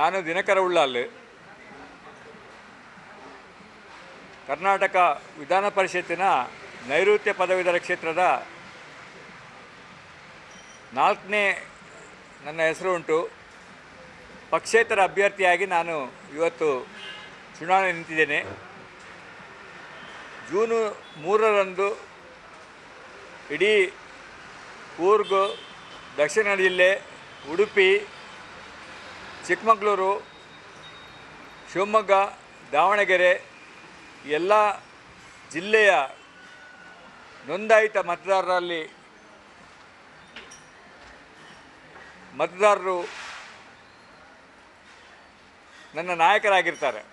ನಾನು ದಿನಕರ ಉಳ್ಳಾಲ್ ಕರ್ನಾಟಕ ವಿಧಾನ ಪರಿಷತ್ತಿನ ನೈಋತ್ಯ ಪದವೀಧರ ಕ್ಷೇತ್ರದ ನಾಲ್ಕನೇ ನನ್ನ ಹೆಸರು ಉಂಟು. ಪಕ್ಷೇತರ ಅಭ್ಯರ್ಥಿಯಾಗಿ ನಾನು ಇವತ್ತು ಚುನಾವಣೆ ನಿಂತಿದ್ದೇನೆ. ಜೂನು ಮೂರರಂದು ಇಡೀ ಕೂರ್ಗು, ದಕ್ಷಿಣ ಜಿಲ್ಲೆ ಉಡುಪಿ ಚಿಕ್ಕಮಗಳೂರು, ಶಿವಮೊಗ್ಗ, ದಾವಣಗೆರೆ ಎಲ್ಲ ಜಿಲ್ಲೆಯ ನೋಂದಾಯಿತ ಮತದಾರರಲ್ಲಿ ಮತದಾರರು ನನ್ನ ನಾಯಕರಾಗಿರ್ತಾರೆ.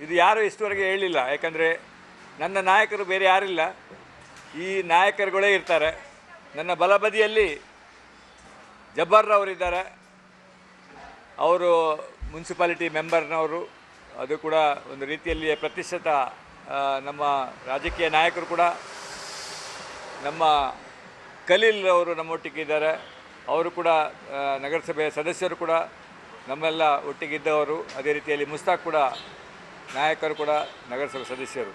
ಇದು ಯಾರು ಇಷ್ಟುವರೆಗೆ ಹೇಳಿಲ್ಲ. ಯಾಕಂದರೆ ನನ್ನ ನಾಯಕರು ಬೇರೆ ಯಾರಿಲ್ಲ. ಈ ನಾಯಕರುಗಳೇ ಇರ್ತಾರೆ. ನನ್ನ ಬಲಬದಿಯಲ್ಲಿ ಜಬ್ಬಾರ್ ಅವರಿದ್ದಾರೆ ಅವರು ಮುನ್ಸಿಪಾಲಿಟಿ ಮೆಂಬರ್ನವರು, ಅದು ಕೂಡ ಒಂದು ರೀತಿಯಲ್ಲಿ ಪ್ರತಿಷ್ಠಿತ ನಮ್ಮ ರಾಜಕೀಯ ನಾಯಕರು ಕೂಡ ನಮ್ಮ ಖಲೀಲ್ ಅವರು ನಮ್ಮೊಟ್ಟಿಗೆ ಇದ್ದಾರೆ. ಅವರು ಕೂಡ ನಗರಸಭೆಯ ಸದಸ್ಯರು ಕೂಡ ನಮ್ಮೆಲ್ಲ ಒಟ್ಟಿಗಿದ್ದವರು ಅದೇ ರೀತಿಯಲ್ಲಿ ಮುಸ್ತಾಕ್ ಕೂಡ ನಾಯಕರು ಕೂಡ ನಗರಸಭೆ ಸದಸ್ಯರು.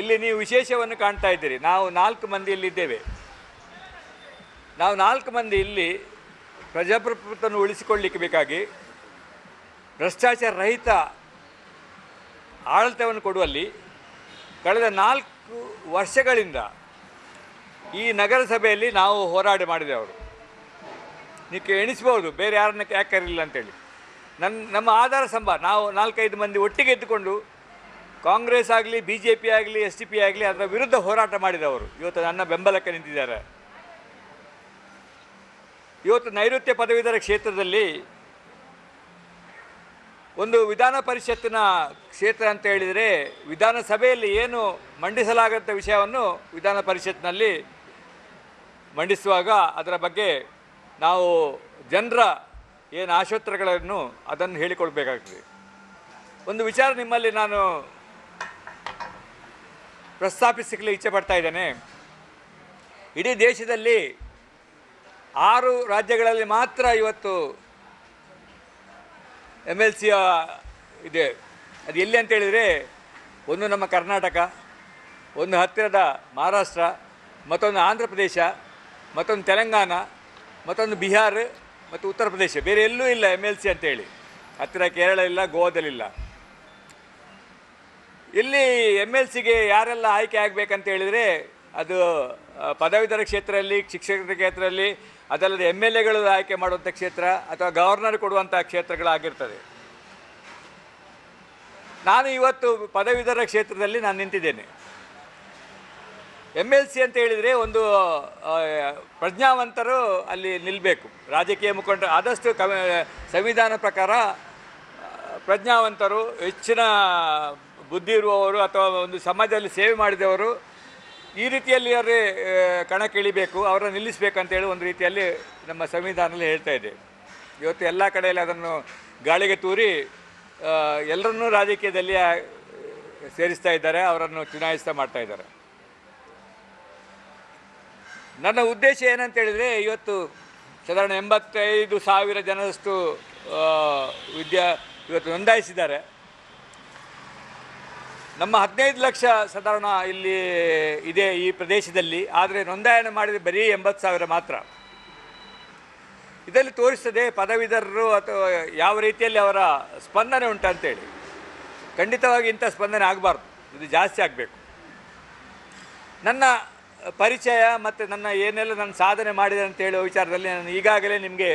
ಇಲ್ಲಿ ನೀವು ವಿಶೇಷವನ್ನು ಕಾಣ್ತಾ ಇದ್ದೀರಿ. ನಾವು ನಾಲ್ಕು ಮಂದಿ ಇಲ್ಲಿದ್ದೇವೆ ನಾವು ನಾಲ್ಕು ಮಂದಿ ಇಲ್ಲಿ ಪ್ರಜಾಪ್ರಭುತ್ವವನ್ನು ಉಳಿಸಿಕೊಳ್ಳಿಕ್ಕೆ ಬೇಕಾಗಿ ಭ್ರಷ್ಟಾಚಾರ ರಹಿತ ಆಡಳಿತವನ್ನು ಕೊಡುವಲ್ಲಿ ಕಳೆದ ನಾಲ್ಕು ವರ್ಷಗಳಿಂದ ಈ ನಗರಸಭೆಯಲ್ಲಿ ನಾವು ಹೋರಾಟ ಮಾಡಿದೆವರು ನೀವು ಎಣಿಸ್ಬೋದು, ಬೇರೆ ಯಾರನ್ನ ಯಾಕೆ ಕರೀಲಿಲ್ಲ ಅಂತೇಳಿ. ನನ್ನ ನಮ್ಮ ಆಧಾರ ಸಂಬ ನಾವು ನಾಲ್ಕೈದು ಮಂದಿ ಒಟ್ಟಿಗೆ ಎದ್ದುಕೊಂಡು ಕಾಂಗ್ರೆಸ್ ಆಗಲಿ ಬಿ ಜೆ ಪಿ ಆಗಲಿ, ಎಸ್ ಡಿ ಪಿ ಆಗಲಿ ಅದರ ವಿರುದ್ಧ ಹೋರಾಟ ಮಾಡಿದವರು. ಇವತ್ತು ನನ್ನ ಬೆಂಬಲಕ್ಕೆ ನಿಂತಿದ್ದಾರೆ. ಇವತ್ತು ನೈಋತ್ಯ ಪದವೀಧರ ಕ್ಷೇತ್ರದಲ್ಲಿ ಒಂದು ವಿಧಾನ ಪರಿಷತ್ತಿನ ಕ್ಷೇತ್ರ ಅಂತ ಹೇಳಿದರೆ ವಿಧಾನಸಭೆಯಲ್ಲಿ ಏನು ಮಂಡಿಸಲಾಗಂಥ ವಿಷಯವನ್ನು ವಿಧಾನ ಪರಿಷತ್ನಲ್ಲಿ ಮಂಡಿಸುವಾಗ ಅದರ ಬಗ್ಗೆ ನಾವು ಜನರ ಏನು ಆಶೋತ್ತರಗಳನ್ನು ಅದನ್ನು ಹೇಳಿಕೊಳ್ಬೇಕಾಗ್ತದೆ. ಒಂದು ವಿಚಾರ ನಿಮ್ಮಲ್ಲಿ ನಾನು ಪ್ರಸ್ತಾಪಿಸಲಿಕ್ಕೆ ಇಚ್ಛೆ ಪಡ್ತಾ ಇದ್ದೇನೆ. ಇಡೀ ದೇಶದಲ್ಲಿ ಆರು ರಾಜ್ಯಗಳಲ್ಲಿ ಮಾತ್ರ ಇವತ್ತು ಎಂ ಎಲ್ ಸಿಯ ಇದೆ. ಅದು ಎಲ್ಲಿ ಅಂತೇಳಿದರೆ ಒಂದು ನಮ್ಮ ಕರ್ನಾಟಕ, ಒಂದು ಹತ್ತಿರದ ಮಹಾರಾಷ್ಟ್ರ, ಮತ್ತೊಂದು ಆಂಧ್ರ ಪ್ರದೇಶ, ಮತ್ತೊಂದು ತೆಲಂಗಾಣ, ಮತ್ತೊಂದು ಬಿಹಾರ, ಮತ್ತು ಉತ್ತರ ಪ್ರದೇಶ. ಬೇರೆ ಎಲ್ಲೂ ಇಲ್ಲ ಎಂ ಎಲ್ ಸಿ ಅಂತೇಳಿ ಹತ್ತಿರ ಕೇರಳ ಇಲ್ಲ ಗೋವಾದಲ್ಲಿಲ್ಲ ಇಲ್ಲಿ. ಎಂ ಎಲ್ ಸಿಗೆ ಯಾರೆಲ್ಲ ಆಯ್ಕೆ ಆಗಬೇಕಂತ ಹೇಳಿದರೆ, ಅದು ಪದವೀಧರ ಕ್ಷೇತ್ರದಲ್ಲಿ, ಶಿಕ್ಷಕರ ಕ್ಷೇತ್ರದಲ್ಲಿ ಅದಲ್ಲದೆ ಎಂ ಎಲ್ ಎಗಳು ಆಯ್ಕೆ ಮಾಡುವಂಥ ಕ್ಷೇತ್ರ ಅಥವಾ ಗವರ್ನರ್ ಕೊಡುವಂಥ ಕ್ಷೇತ್ರಗಳಾಗಿರ್ತದೆ. ನಾನು ಇವತ್ತು ಪದವೀಧರ ಕ್ಷೇತ್ರದಲ್ಲಿ ನಾನು ನಿಂತಿದ್ದೇನೆ. ಎಂ ಎಲ್ ಸಿ ಅಂತ ಹೇಳಿದರೆ ಒಂದು ಪ್ರಜ್ಞಾವಂತರು ಅಲ್ಲಿ ನಿಲ್ಲಬೇಕು ರಾಜಕೀಯ ಮುಖಂಡರು ಆದಷ್ಟು ಕ ಸಂವಿಧಾನ ಪ್ರಕಾರ ಪ್ರಜ್ಞಾವಂತರು, ಹೆಚ್ಚಿನ ಬುದ್ಧಿ ಇರುವವರು ಅಥವಾ ಒಂದು ಸಮಾಜದಲ್ಲಿ ಸೇವೆ ಮಾಡಿದವರು ಈ ರೀತಿಯಲ್ಲಿ ಅವರೇ ಕಣಕ್ಕಿಳಿಬೇಕು ಅವರನ್ನು ನಿಲ್ಲಿಸಬೇಕಂತೇಳಿ ಒಂದು ರೀತಿಯಲ್ಲಿ ನಮ್ಮ ಸಂವಿಧಾನದಲ್ಲಿ ಹೇಳ್ತಾ ಇದೆ. ಇವತ್ತು ಎಲ್ಲ ಕಡೆಯಲ್ಲಿ ಅದನ್ನು ಗಾಳಿಗೆ ತೂರಿ ಎಲ್ಲರನ್ನೂ ರಾಜಕೀಯದಲ್ಲಿ ಸೇರಿಸ್ತಾ ಇದ್ದಾರೆ, ಅವರನ್ನು ಚುನಾಯಿಸ್ತಾ ಮಾಡ್ತಾ ಇದ್ದಾರೆ. ನನ್ನ ಉದ್ದೇಶ ಏನಂತ ಹೇಳಿದರೆ ಇವತ್ತು ಸಾಧಾರಣ ಎಂಬತ್ತೈದು ಸಾವಿರ ಜನದಷ್ಟು ವಿದ್ಯಾ, ಇವತ್ತು ನೋಂದಾಯಿಸಿದ್ದಾರೆ. ನಮ್ಮ ಹದಿನೈದು ಲಕ್ಷ ಸಾಧಾರಣ ಇಲ್ಲಿ ಇದೆ ಈ ಪ್ರದೇಶದಲ್ಲಿ, ಆದರೆ ನೋಂದಾಯಣೆ ಮಾಡಿದ ಬರೀ ಎಂಬತ್ತು ಸಾವಿರ ಮಾತ್ರ. ಇದರಲ್ಲಿ ತೋರಿಸ್ತದೆ ಪದವೀಧರರು ಅಥವಾ ಯಾವ ರೀತಿಯಲ್ಲಿ ಅವರ ಸ್ಪಂದನೆ ಉಂಟಂತೇಳಿ ಖಂಡಿತವಾಗಿ ಇಂಥ ಸ್ಪಂದನೆ ಆಗಬಾರ್ದು, ಇದು ಜಾಸ್ತಿ ಆಗಬೇಕು. ನನ್ನ ಪರಿಚಯ ಮತ್ತು ನನ್ನ ಏನೆಲ್ಲ ನಾನು ಸಾಧನೆ ಮಾಡಿದೆ ಅಂತ ಹೇಳುವ ವಿಚಾರದಲ್ಲಿ ನಾನು ಈಗಾಗಲೇ ನಿಮಗೆ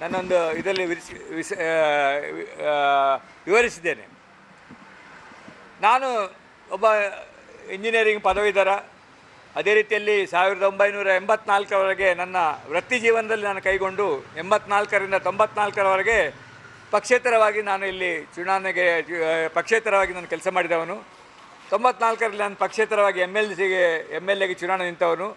ನನ್ನೊಂದು ಇದರಲ್ಲಿ ವಿವರಿಸಿದ್ದೇನೆ. ನಾನು ಒಬ್ಬ ಇಂಜಿನಿಯರಿಂಗ್ ಪದವೀಧರ ಅದೇ ರೀತಿಯಲ್ಲಿ ಸಾವಿರದ ಒಂಬೈನೂರ ಎಂಬತ್ನಾಲ್ಕರವರೆಗೆ ನನ್ನ ವೃತ್ತಿ ಜೀವನದಲ್ಲಿ ನಾನು ಕೈಗೊಂಡು ಎಂಬತ್ನಾಲ್ಕರಿಂದ ತೊಂಬತ್ನಾಲ್ಕರವರೆಗೆ ಪಕ್ಷೇತರವಾಗಿ ನಾನು ಇಲ್ಲಿ ಚುನಾವಣೆಗೆ ಪಕ್ಷೇತರವಾಗಿ ನಾನು ಕೆಲಸ ಮಾಡಿದವನು. ತೊಂಬತ್ನಾಲ್ಕರಲ್ಲಿ ನಾನು ಪಕ್ಷೇತರವಾಗಿ M L C M L ಎಗೆ ಚುನಾವಣೆ ನಿಂತವನು.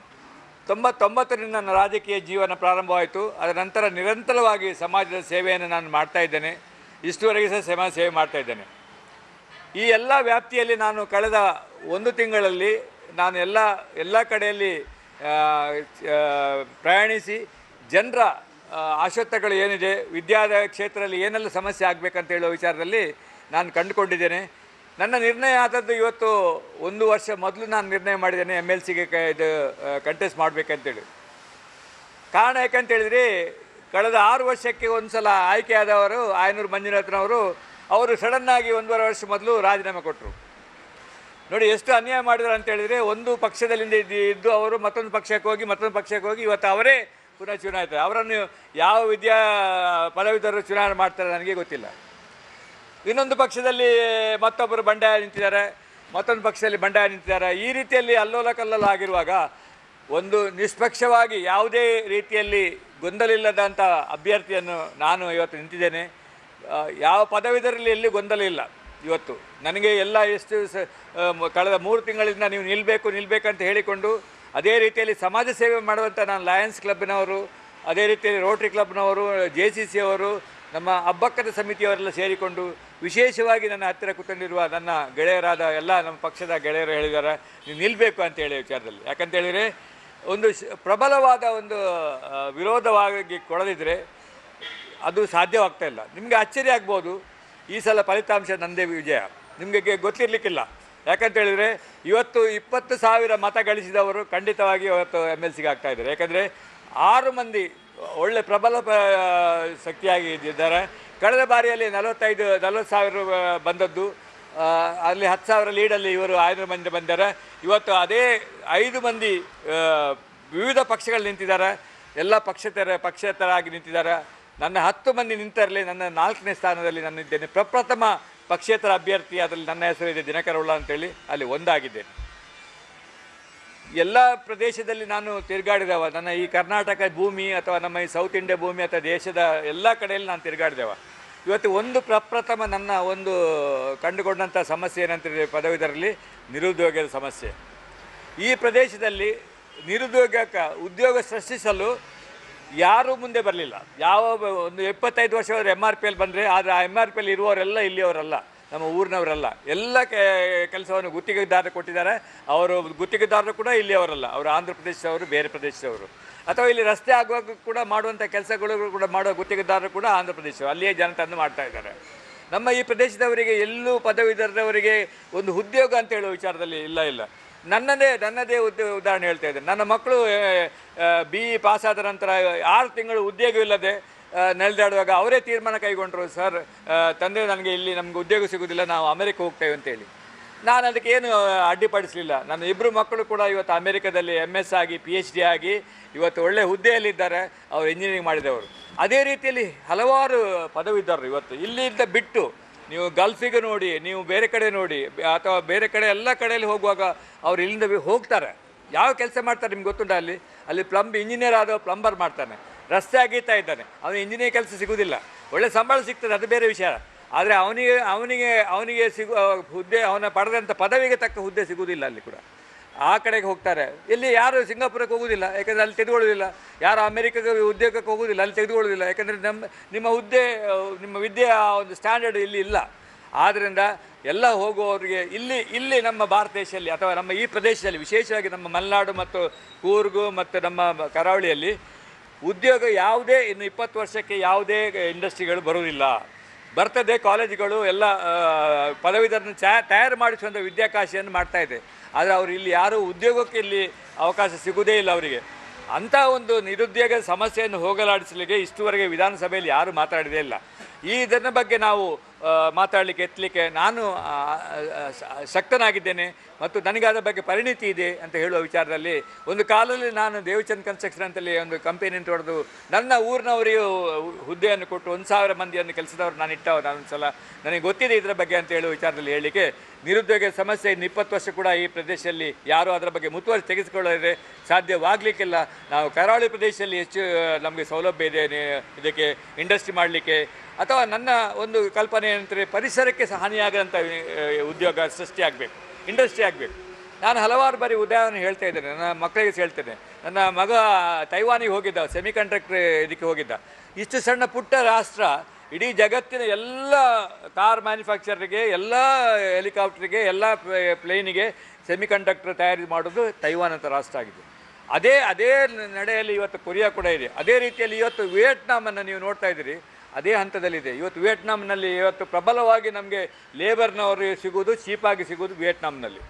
ತೊಂಬತ್ತೊಂಬತ್ತರಿಂದ ನನ್ನ ರಾಜಕೀಯ ಜೀವನ ಪ್ರಾರಂಭವಾಯಿತು. ಅದರ ನಂತರ ನಿರಂತರವಾಗಿ ಸಮಾಜದ ಸೇವೆಯನ್ನು ನಾನು ಮಾಡ್ತಾ ಇದ್ದೇನೆ. ಇಷ್ಟುವರೆಗೆ ಸಹ ಸಮಾಜ ಸೇವೆ ಮಾಡ್ತಾ ಇದ್ದೇನೆ. ಈ ಎಲ್ಲ ವ್ಯಾಪ್ತಿಯಲ್ಲಿ ನಾನು ಕಳೆದ ಒಂದು ತಿಂಗಳಲ್ಲಿ ನಾನು ಎಲ್ಲ ಎಲ್ಲ ಕಡೆಯಲ್ಲಿ ಪ್ರಯಾಣಿಸಿ ಜನರ ಆಶತ್ವಗಳು ಏನಿದೆ ವಿದ್ಯಾದ ಕ್ಷೇತ್ರದಲ್ಲಿ ಏನೆಲ್ಲ ಸಮಸ್ಯೆ ಆಗಬೇಕಂತ ಹೇಳುವ ವಿಚಾರದಲ್ಲಿ ನಾನು ಕಂಡುಕೊಂಡಿದ್ದೇನೆ. ನನ್ನ ನಿರ್ಣಯ ಆದದ್ದು ಇವತ್ತು ಒಂದು ವರ್ಷ ಮೊದಲು ನಾನು ನಿರ್ಣಯ ಮಾಡಿದ್ದೇನೆ ಎಂ ಎಲ್ ಸಿಗೆ ಇದು ಕಂಟೆಸ್ಟ್ ಮಾಡಬೇಕಂತೇಳಿ. ಕಾರಣ ಯಾಕಂತೇಳಿದ್ರಿ ಕಳೆದ ಆರು ವರ್ಷಕ್ಕೆ ಒಂದು ಸಲ ಆಯ್ಕೆಯಾದವರು ಆಯನೂರು ಮಂಜುನಾಥನವರು ಅವರು ಸಡನ್ನಾಗಿ ಒಂದೂವರೆ ವರ್ಷ ಮೊದಲು ರಾಜೀನಾಮೆ ಕೊಟ್ಟರು ನೋಡಿ, ಎಷ್ಟು ಅನ್ಯಾಯ ಮಾಡಿದ್ರು ಅಂತ ಹೇಳಿದರೆ ಒಂದು ಪಕ್ಷದಲ್ಲಿಂದ ಇದ್ದು ಅವರು ಮತ್ತೊಂದು ಪಕ್ಷಕ್ಕೆ ಹೋಗಿ, ಮತ್ತೊಂದು ಪಕ್ಷಕ್ಕೆ ಹೋಗಿ, ಇವತ್ತು ಅವರೇ ಪುನಃ ಚುನಾಯಿತ ಅವರನ್ನು ಯಾವ ವಿದ್ಯಾ ಪದವೀಧರರು ಚುನಾವಣೆ ಮಾಡ್ತಾರೆ ನನಗೆ ಗೊತ್ತಿಲ್ಲ. ಇನ್ನೊಂದು ಪಕ್ಷದಲ್ಲಿ ಮತ್ತೊಬ್ಬರು ಬಂಡಾಯ ನಿಂತಿದ್ದಾರೆ, ಮತ್ತೊಂದು ಪಕ್ಷದಲ್ಲಿ ಬಂಡಾಯ ನಿಂತಿದ್ದಾರೆ. ಈ ರೀತಿಯಲ್ಲಿ ಅಲ್ಲೋಲ ಆಗಿರುವಾಗ ಒಂದು ನಿಷ್ಪಕ್ಷವಾಗಿ ಯಾವುದೇ ರೀತಿಯಲ್ಲಿ ಗೊಂದಲ ಇಲ್ಲದಂಥ ಅಭ್ಯರ್ಥಿಯನ್ನು ನಾನು ಇವತ್ತು ನಿಂತಿದ್ದೇನೆ. ಯಾವ ಪದವೀಧರಲ್ಲಿ ಎಲ್ಲಿ ಗೊಂದಲ ಇಲ್ಲ ಇವತ್ತು. ನನಗೆ ಎಲ್ಲ ಎಷ್ಟು ಕಳೆದ ಮೂರು ತಿಂಗಳಿಂದ ನೀವು ನಿಲ್ಲಬೇಕು ನಿಲ್ಲಬೇಕಂತ ಹೇಳಿಕೊಂಡು ಅದೇ ರೀತಿಯಲ್ಲಿ ಸಮಾಜ ಸೇವೆ ಮಾಡುವಂಥ ನಾನು ಲಯನ್ಸ್ ಕ್ಲಬ್ನವರು ಅದೇ ರೀತಿಯಲ್ಲಿ ರೋಟ್ರಿ ಕ್ಲಬ್ನವರು ಜೆ ಸಿ ಸಿ ಅವರು, ನಮ್ಮ ಅಬ್ಬಕ್ಕದ ಸಮಿತಿಯವರೆಲ್ಲ ಸೇರಿಕೊಂಡು ವಿಶೇಷವಾಗಿ ನನ್ನ ಹತ್ತಿರ ಕೂತ್ಕೊಂಡಿರುವ ನನ್ನ ಗೆಳೆಯರಾದ ಎಲ್ಲ ನಮ್ಮ ಪಕ್ಷದ ಗೆಳೆಯರು ಹೇಳಿದ್ದಾರೆ, ನೀವು ನಿಲ್ಲಬೇಕು ಅಂತ ಹೇಳಿ ವಿಚಾರದಲ್ಲಿ. ಯಾಕಂತೇಳಿದರೆ ಒಂದು ಪ್ರಬಲವಾದ ಒಂದು ವಿರೋಧವಾಗಿ ಕೊಡದಿದ್ದರೆ ಅದು ಸಾಧ್ಯವಾಗ್ತಾ ಇಲ್ಲ. ನಿಮಗೆ ಆಶ್ಚರ್ಯ ಆಗ್ಬೋದು, ಈ ಸಲ ಫಲಿತಾಂಶ ನಂದೇ ವಿಜಯ. ನಿಮಗೆ ಗೊತ್ತಿರಲಿಕ್ಕಿಲ್ಲ. ಯಾಕಂತ ಹೇಳಿದರೆ ಇವತ್ತು ಇಪ್ಪತ್ತು ಸಾವಿರ ಮತ ಗಳಿಸಿದವರು ಖಂಡಿತವಾಗಿ ಇವತ್ತು ಎಂ ಎಲ್ ಸಿಗೆ ಆಗ್ತಾ ಇದ್ದಾರೆ. ಯಾಕಂದರೆ, ಆರು ಮಂದಿ ಒಳ್ಳೆ ಪ್ರಬಲ ಶಕ್ತಿಯಾಗಿ ಇದ್ದಿದ್ದಾರೆ ಕಳೆದ ಬಾರಿಯಲ್ಲಿ ನಲವತ್ತೈದು, ನಲವತ್ತು ಸಾವಿರ ಬಂದದ್ದು. ಅಲ್ಲಿ ಹತ್ತು ಸಾವಿರ ಲೀಡಲ್ಲಿ ಇವರು ಐದು ಮಂದಿ ಬಂದಿದ್ದಾರೆ ಇವತ್ತು ಅದೇ ಐದು ಮಂದಿ ವಿವಿಧ ಪಕ್ಷಗಳು ನಿಂತಿದ್ದಾರೆ. ಎಲ್ಲ ಪಕ್ಷೇತರ, ಪಕ್ಷೇತರಾಗಿ ನಿಂತಿದ್ದಾರೆ. ನನ್ನ ಹತ್ತು ಮಂದಿ ನಿಂತರಲ್ಲಿ ನನ್ನ ನಾಲ್ಕನೇ ಸ್ಥಾನದಲ್ಲಿ ನಾನು ಇದ್ದೇನೆ. ಪ್ರಪ್ರಥಮ ಪಕ್ಷೇತರ ಅಭ್ಯರ್ಥಿ ಅದರಲ್ಲಿ ನನ್ನ ಹೆಸರಿದೆ, ದಿನಕರ ಉಳ್ಳ ಅಂತೇಳಿ ಅಲ್ಲಿ ಒಂದಾಗಿದ್ದೇನೆ. ಎಲ್ಲ ಪ್ರದೇಶದಲ್ಲಿ ನಾನು ತಿರುಗಾಡಿದವ ನನ್ನ ಈ ಕರ್ನಾಟಕ ಭೂಮಿ ಅಥವಾ ನಮ್ಮ ಈ ಸೌತ್ ಇಂಡಿಯಾ ಭೂಮಿ ಅಥವಾ ದೇಶದ ಎಲ್ಲ ಕಡೆಯಲ್ಲಿ ನಾನು ತಿರುಗಾಡಿದೆವ ಇವತ್ತು ಒಂದು ಪ್ರಪ್ರಥಮ ನನ್ನ ಒಂದು ಕಂಡುಕೊಂಡಂಥ ಸಮಸ್ಯೆ ಏನಂತೇಳಿ ಪದವೀಧರಲ್ಲಿ ನಿರುದ್ಯೋಗದ ಸಮಸ್ಯೆ. ಈ ಪ್ರದೇಶದಲ್ಲಿ ನಿರುದ್ಯೋಗಕ್ಕೆ ಉದ್ಯೋಗ ಸೃಷ್ಟಿಸಲು ಯಾರೂ ಮುಂದೆ ಬರಲಿಲ್ಲ. ಯಾವ ಒಂದು ಎಪ್ಪತ್ತೈದು ವರ್ಷವಾದ್ರೆ ಎಂ ಆರ್ ಪಿ ಎಲ್ ಬಂದರೆ ಆದರೆ ಆ ಎಂ ಆರ್ ಪಿ ಎಲ್ ಇರುವವರೆಲ್ಲ ಇಲ್ಲಿಯವರಲ್ಲ, ನಮ್ಮ ಊರಿನವರಲ್ಲ. ಎಲ್ಲ ಕೆಲಸವನ್ನು ಗುತ್ತಿಗೆದಾರರು ಕೊಟ್ಟಿದ್ದಾರೆ. ಅವರು ಗುತ್ತಿಗೆದಾರರು ಕೂಡ ಇಲ್ಲಿಯವರಲ್ಲ. ಅವರು ಆಂಧ್ರ ಪ್ರದೇಶದವರು, ಬೇರೆ ಪ್ರದೇಶದವರು. ಅಥವಾ ಇಲ್ಲಿ ರಸ್ತೆ ಆಗುವಾಗ ಕೂಡ ಮಾಡುವಂಥ ಕೆಲಸಗಳು ಕೂಡ ಮಾಡುವ ಗುತ್ತಿಗೆದಾರರು ಕೂಡ ಆಂಧ್ರ ಪ್ರದೇಶ ಅಲ್ಲಿಯೇ ಜನ ತಂದು ಮಾಡ್ತಾ ಇದ್ದಾರೆ. ನಮ್ಮ ಈ ಪ್ರದೇಶದವರಿಗೆ ಎಲ್ಲೂ ಪದವೀಧರರವರಿಗೆ ಒಂದು ಉದ್ಯೋಗ ಅಂತ ಹೇಳುವ ವಿಚಾರದಲ್ಲಿ ಇಲ್ಲ ಇಲ್ಲ. ನನ್ನದೇ ನನ್ನದೇ ಉದ್ಯೋಗ ಉದಾಹರಣೆ ಹೇಳ್ತಾ ಇದ್ದೇನೆ. ನನ್ನ ಮಕ್ಕಳು ಬಿ ಇ ಪಾಸ್ ಆದ ನಂತರ ಆರು ತಿಂಗಳು ಉದ್ಯೋಗವಿಲ್ಲದೆ ನೆಲೆದಾಡುವಾಗ ಅವರೇ ತೀರ್ಮಾನ ಕೈಗೊಂಡರು, ಸರ್ ತಂದೆ ನನಗೆ ಇಲ್ಲಿ ನಮ್ಗೆ ಉದ್ಯೋಗ ಸಿಗೋದಿಲ್ಲ, ನಾವು ಅಮೆರಿಕ ಹೋಗ್ತೇವೆ ಅಂತೇಳಿ ನಾನು ಅದಕ್ಕೆ ಏನು ಅಡ್ಡಿಪಡಿಸಲಿಲ್ಲ. ನನ್ನ ಇಬ್ಬರು ಮಕ್ಕಳು ಕೂಡ ಇವತ್ತು ಅಮೆರಿಕದಲ್ಲಿ ಎಂ ಎಸ್ ಆಗಿ ಪಿ ಎಚ್ ಡಿ ಆಗಿ, ಇವತ್ತು ಒಳ್ಳೆ ಹುದ್ದೆಯಲ್ಲಿದ್ದಾರೆ, ಅವರು ಇಂಜಿನಿಯರಿಂಗ್ ಮಾಡಿದವರು. ಅದೇ ರೀತಿಯಲ್ಲಿ ಹಲವಾರು ಪದವಿದ್ದಾರರು ಇವತ್ತು. ಇಲ್ಲಿಂದ ಬಿಟ್ಟು ನೀವು ಗಲ್ಫಿಗೆ ನೋಡಿ, ನೀವು ಬೇರೆ ಕಡೆ ನೋಡಿ, ಅಥವಾ ಬೇರೆ ಕಡೆ ಎಲ್ಲ ಕಡೆಯಲ್ಲಿ ಹೋಗುವಾಗ ಅವರು ಇಲ್ಲಿಂದ ಹೋಗ್ತಾರೆ. ಯಾವ ಕೆಲಸ ಮಾಡ್ತಾರೆ ನಿಮ್ಗೆ ಗೊತ್ತುಂಟ ಅಲ್ಲಿ? ಅಲ್ಲಿ ಪ್ಲಂಬ್ ಇಂಜಿನಿಯರ್ ಆದ ಪ್ಲಂಬರ್ ಮಾಡ್ತಾನೆ. ರಸ್ತೆ ಅಗೀತಾ ಇದ್ದಾನೆ. ಅವನು ಇಂಜಿನಿಯರ್ ಕೆಲಸ ಸಿಗುವುದಿಲ್ಲ ಒಳ್ಳೆ ಸಂಬಳ ಸಿಗ್ತದೆ, ಅದು ಬೇರೆ ವಿಷಯ ಆದರೆ ಅವನಿಗೆ ಅವನಿಗೆ ಅವನಿಗೆ ಸಿಗು ಹುದ್ದೆ, ಅವನ ಪಡೆದಂಥ ಪದವಿಗೆ ತಕ್ಕ ಹುದ್ದೆ ಸಿಗುವುದಿಲ್ಲ ಅಲ್ಲಿ ಕೂಡ. ಆ ಕಡೆಗೆ ಹೋಗ್ತಾರೆ. ಇಲ್ಲಿ ಯಾರು ಸಿಂಗಾಪುರಕ್ಕೆ ಹೋಗುವುದಿಲ್ಲ ಯಾಕಂದರೆ ಅಲ್ಲಿ ತೆಗೆದುಕೊಳ್ಳೋದಿಲ್ಲ ಯಾರು ಅಮೆರಿಕಕ್ಕೆ ಉದ್ಯೋಗಕ್ಕೆ ಹೋಗುವುದಿಲ್ಲ ಅಲ್ಲಿ ತೆಗೆದುಕೊಳ್ಳೋದಿಲ್ಲ ಯಾಕಂದರೆ ನಮ್ಮ ನಿಮ್ಮ ಹುದ್ದೆ ನಿಮ್ಮ ವಿದ್ಯೆಯ ಒಂದು ಸ್ಟ್ಯಾಂಡರ್ಡ್ ಇಲ್ಲಿ ಇಲ್ಲ. ಆದ್ದರಿಂದ ಎಲ್ಲ ಹೋಗುವವರಿಗೆ ಇಲ್ಲಿ ಇಲ್ಲಿ ನಮ್ಮ ಭಾರತ ದೇಶದಲ್ಲಿ ಅಥವಾ ನಮ್ಮ ಈ ಪ್ರದೇಶದಲ್ಲಿ, ವಿಶೇಷವಾಗಿ ನಮ್ಮ ಮಲೆನಾಡು ಮತ್ತು ಕೂರ್ಗು ಮತ್ತು ನಮ್ಮ ಕರಾವಳಿಯಲ್ಲಿ ಉದ್ಯೋಗ ಯಾವುದೇ, ಇನ್ನು ಇಪ್ಪತ್ತು ವರ್ಷಕ್ಕೆ ಯಾವುದೇ ಇಂಡಸ್ಟ್ರಿಗಳು ಬರುವುದಿಲ್ಲ. ಬರ್ತದೆ ಕಾಲೇಜುಗಳು, ಎಲ್ಲ ಪದವೀಧರನ್ನು ಚಾ, ತಯಾರು ಮಾಡಿಸುವಂಥ ವಿದ್ಯಾಕಾಶಿಯನ್ನು ಮಾಡ್ತಾ ಇದೆ. ಆದರೆ ಅವರು ಇಲ್ಲಿ ಯಾರೂ ಉದ್ಯೋಗಕ್ಕೆ ಇಲ್ಲಿ ಅವಕಾಶ ಸಿಗುವುದೇ ಇಲ್ಲ ಅವರಿಗೆ. ಅಂಥ ಒಂದು ನಿರುದ್ಯೋಗ ಸಮಸ್ಯೆಯನ್ನು ಹೋಗಲಾಡಿಸಲಿಕ್ಕೆ ಇಷ್ಟುವರೆಗೆ ವಿಧಾನಸಭೆಯಲ್ಲಿ ಯಾರೂ ಮಾತಾಡಿದೇ ಇಲ್ಲ. ಈ ಇದನ್ನ ಬಗ್ಗೆ ನಾವು ಮಾತಾಡಲಿಕ್ಕೆ, ಎತ್ತಲಿಕ್ಕೆ ನಾನು ಶಕ್ತನಾಗಿದ್ದೇನೆ ಮತ್ತು ನನಗೆ ಅದರ ಬಗ್ಗೆ ಪರಿಣಿತಿ ಇದೆ ಅಂತ ಹೇಳುವ ವಿಚಾರದಲ್ಲಿ ಒಂದು ಕಾಲದಲ್ಲಿ ನಾನು ದೇವಚಂದ್ ಕನ್ಸ್ಟ್ರಕ್ಷನ್ ಅಂತಲ್ಲಿ ಒಂದು ಕಂಪೆನಿಯನ್ನು ತೊಡೆದು ನನ್ನ ಊರಿನವರಿಗೂ ಹುದ್ದೆಯನ್ನು ಕೊಟ್ಟು ಒಂದು ಸಾವಿರ ಮಂದಿಯನ್ನು ಕೆಲಸದವರು ನಾನು ಇಟ್ಟವ ನಾನೊಂದು ಸಲ ನನಗೆ ಗೊತ್ತಿದೆ ಇದರ ಬಗ್ಗೆ ಅಂತ ಹೇಳುವ ವಿಚಾರದಲ್ಲಿ ಹೇಳಲಿಕ್ಕೆ ನಿರುದ್ಯೋಗ ಸಮಸ್ಯೆ ಇನ್ನು ಇಪ್ಪತ್ತು ವರ್ಷ ಕೂಡ ಈ ಪ್ರದೇಶದಲ್ಲಿ ಯಾರೂ ಅದರ ಬಗ್ಗೆ ಮುತುವರ್ಜಿ ತೆಗೆದುಕೊಳ್ಳದೆ ಸಾಧ್ಯವಾಗಲಿಕ್ಕಿಲ್ಲ. ನಾವು ಕರಾವಳಿ ಪ್ರದೇಶದಲ್ಲಿ ಹೆಚ್ಚು ನಮಗೆ ಸೌಲಭ್ಯ ಇದೆ ಇದಕ್ಕೆ ಇಂಡಸ್ಟ್ರಿ ಮಾಡಲಿಕ್ಕೆ ಅಥವಾ ನನ್ನ ಒಂದು ಕಲ್ಪನೆ ಏನಂದರೆ ಪರಿಸರಕ್ಕೆ ಸಹ ಹಾನಿಯಾಗದಂಥ ಉದ್ಯೋಗ ಸೃಷ್ಟಿ ಆಗಬೇಕು ಇಂಡಸ್ಟ್ರಿ ಆಗಬೇಕು. ನಾನು ಹಲವಾರು ಬಾರಿ ಉದಾಹರಣೆ ಹೇಳ್ತಾ ಇದ್ದೇನೆ, ನನ್ನ ಮಕ್ಕಳಿಗೆ ಹೇಳ್ತೇನೆ. ನನ್ನ ಮಗ ತೈವಾನಿಗೆ ಹೋಗಿದ್ದ ಸೆಮಿ ಕಂಡಕ್ಟರ್ ಇದಕ್ಕೆ ಹೋಗಿದ್ದ. ಇಷ್ಟು ಸಣ್ಣ ಪುಟ್ಟ ರಾಷ್ಟ್ರ, ಇಡೀ ಜಗತ್ತಿನ ಎಲ್ಲ ಕಾರ್ ಮ್ಯಾನುಫ್ಯಾಕ್ಚರಿಗೆ ಎಲ್ಲ ಹೆಲಿಕಾಪ್ಟ್ರಿಗೆ ಎಲ್ಲ ಪ್ಲೇನಿಗೆ ಸೆಮಿ ಕಂಡಕ್ಟರ್ ತಯಾರಿ ಮಾಡೋದು ತೈವಾನ್ ಅಂತ ರಾಷ್ಟ್ರ ಆಗಿದೆ. ಅದೇ ಅದೇ ನಡೆಯಲ್ಲಿ ಇವತ್ತು ಕೊರಿಯಾ ಕೂಡ ಇದೆ. ಅದೇ ರೀತಿಯಲ್ಲಿ ಇವತ್ತು ವಿಯೆಟ್ನಾಮನ್ನು ನೀವು ನೋಡ್ತಾ ಇದ್ದೀರಿ. ಅದೇ ಹಂತದಲ್ಲಿದೆ. ಇವತ್ತು ವಿಯೆಟ್ನಾಂನಲ್ಲಿ ಇವತ್ತು ಪ್ರಬಲವಾಗಿ ನಮಗೆ ಲೇಬರ್ನವರು ಸಿಗುವುದು, ಚೀಪಾಗಿ ಸಿಗುವುದು ವಿಯೆಟ್ನಾಂನಲ್ಲಿ.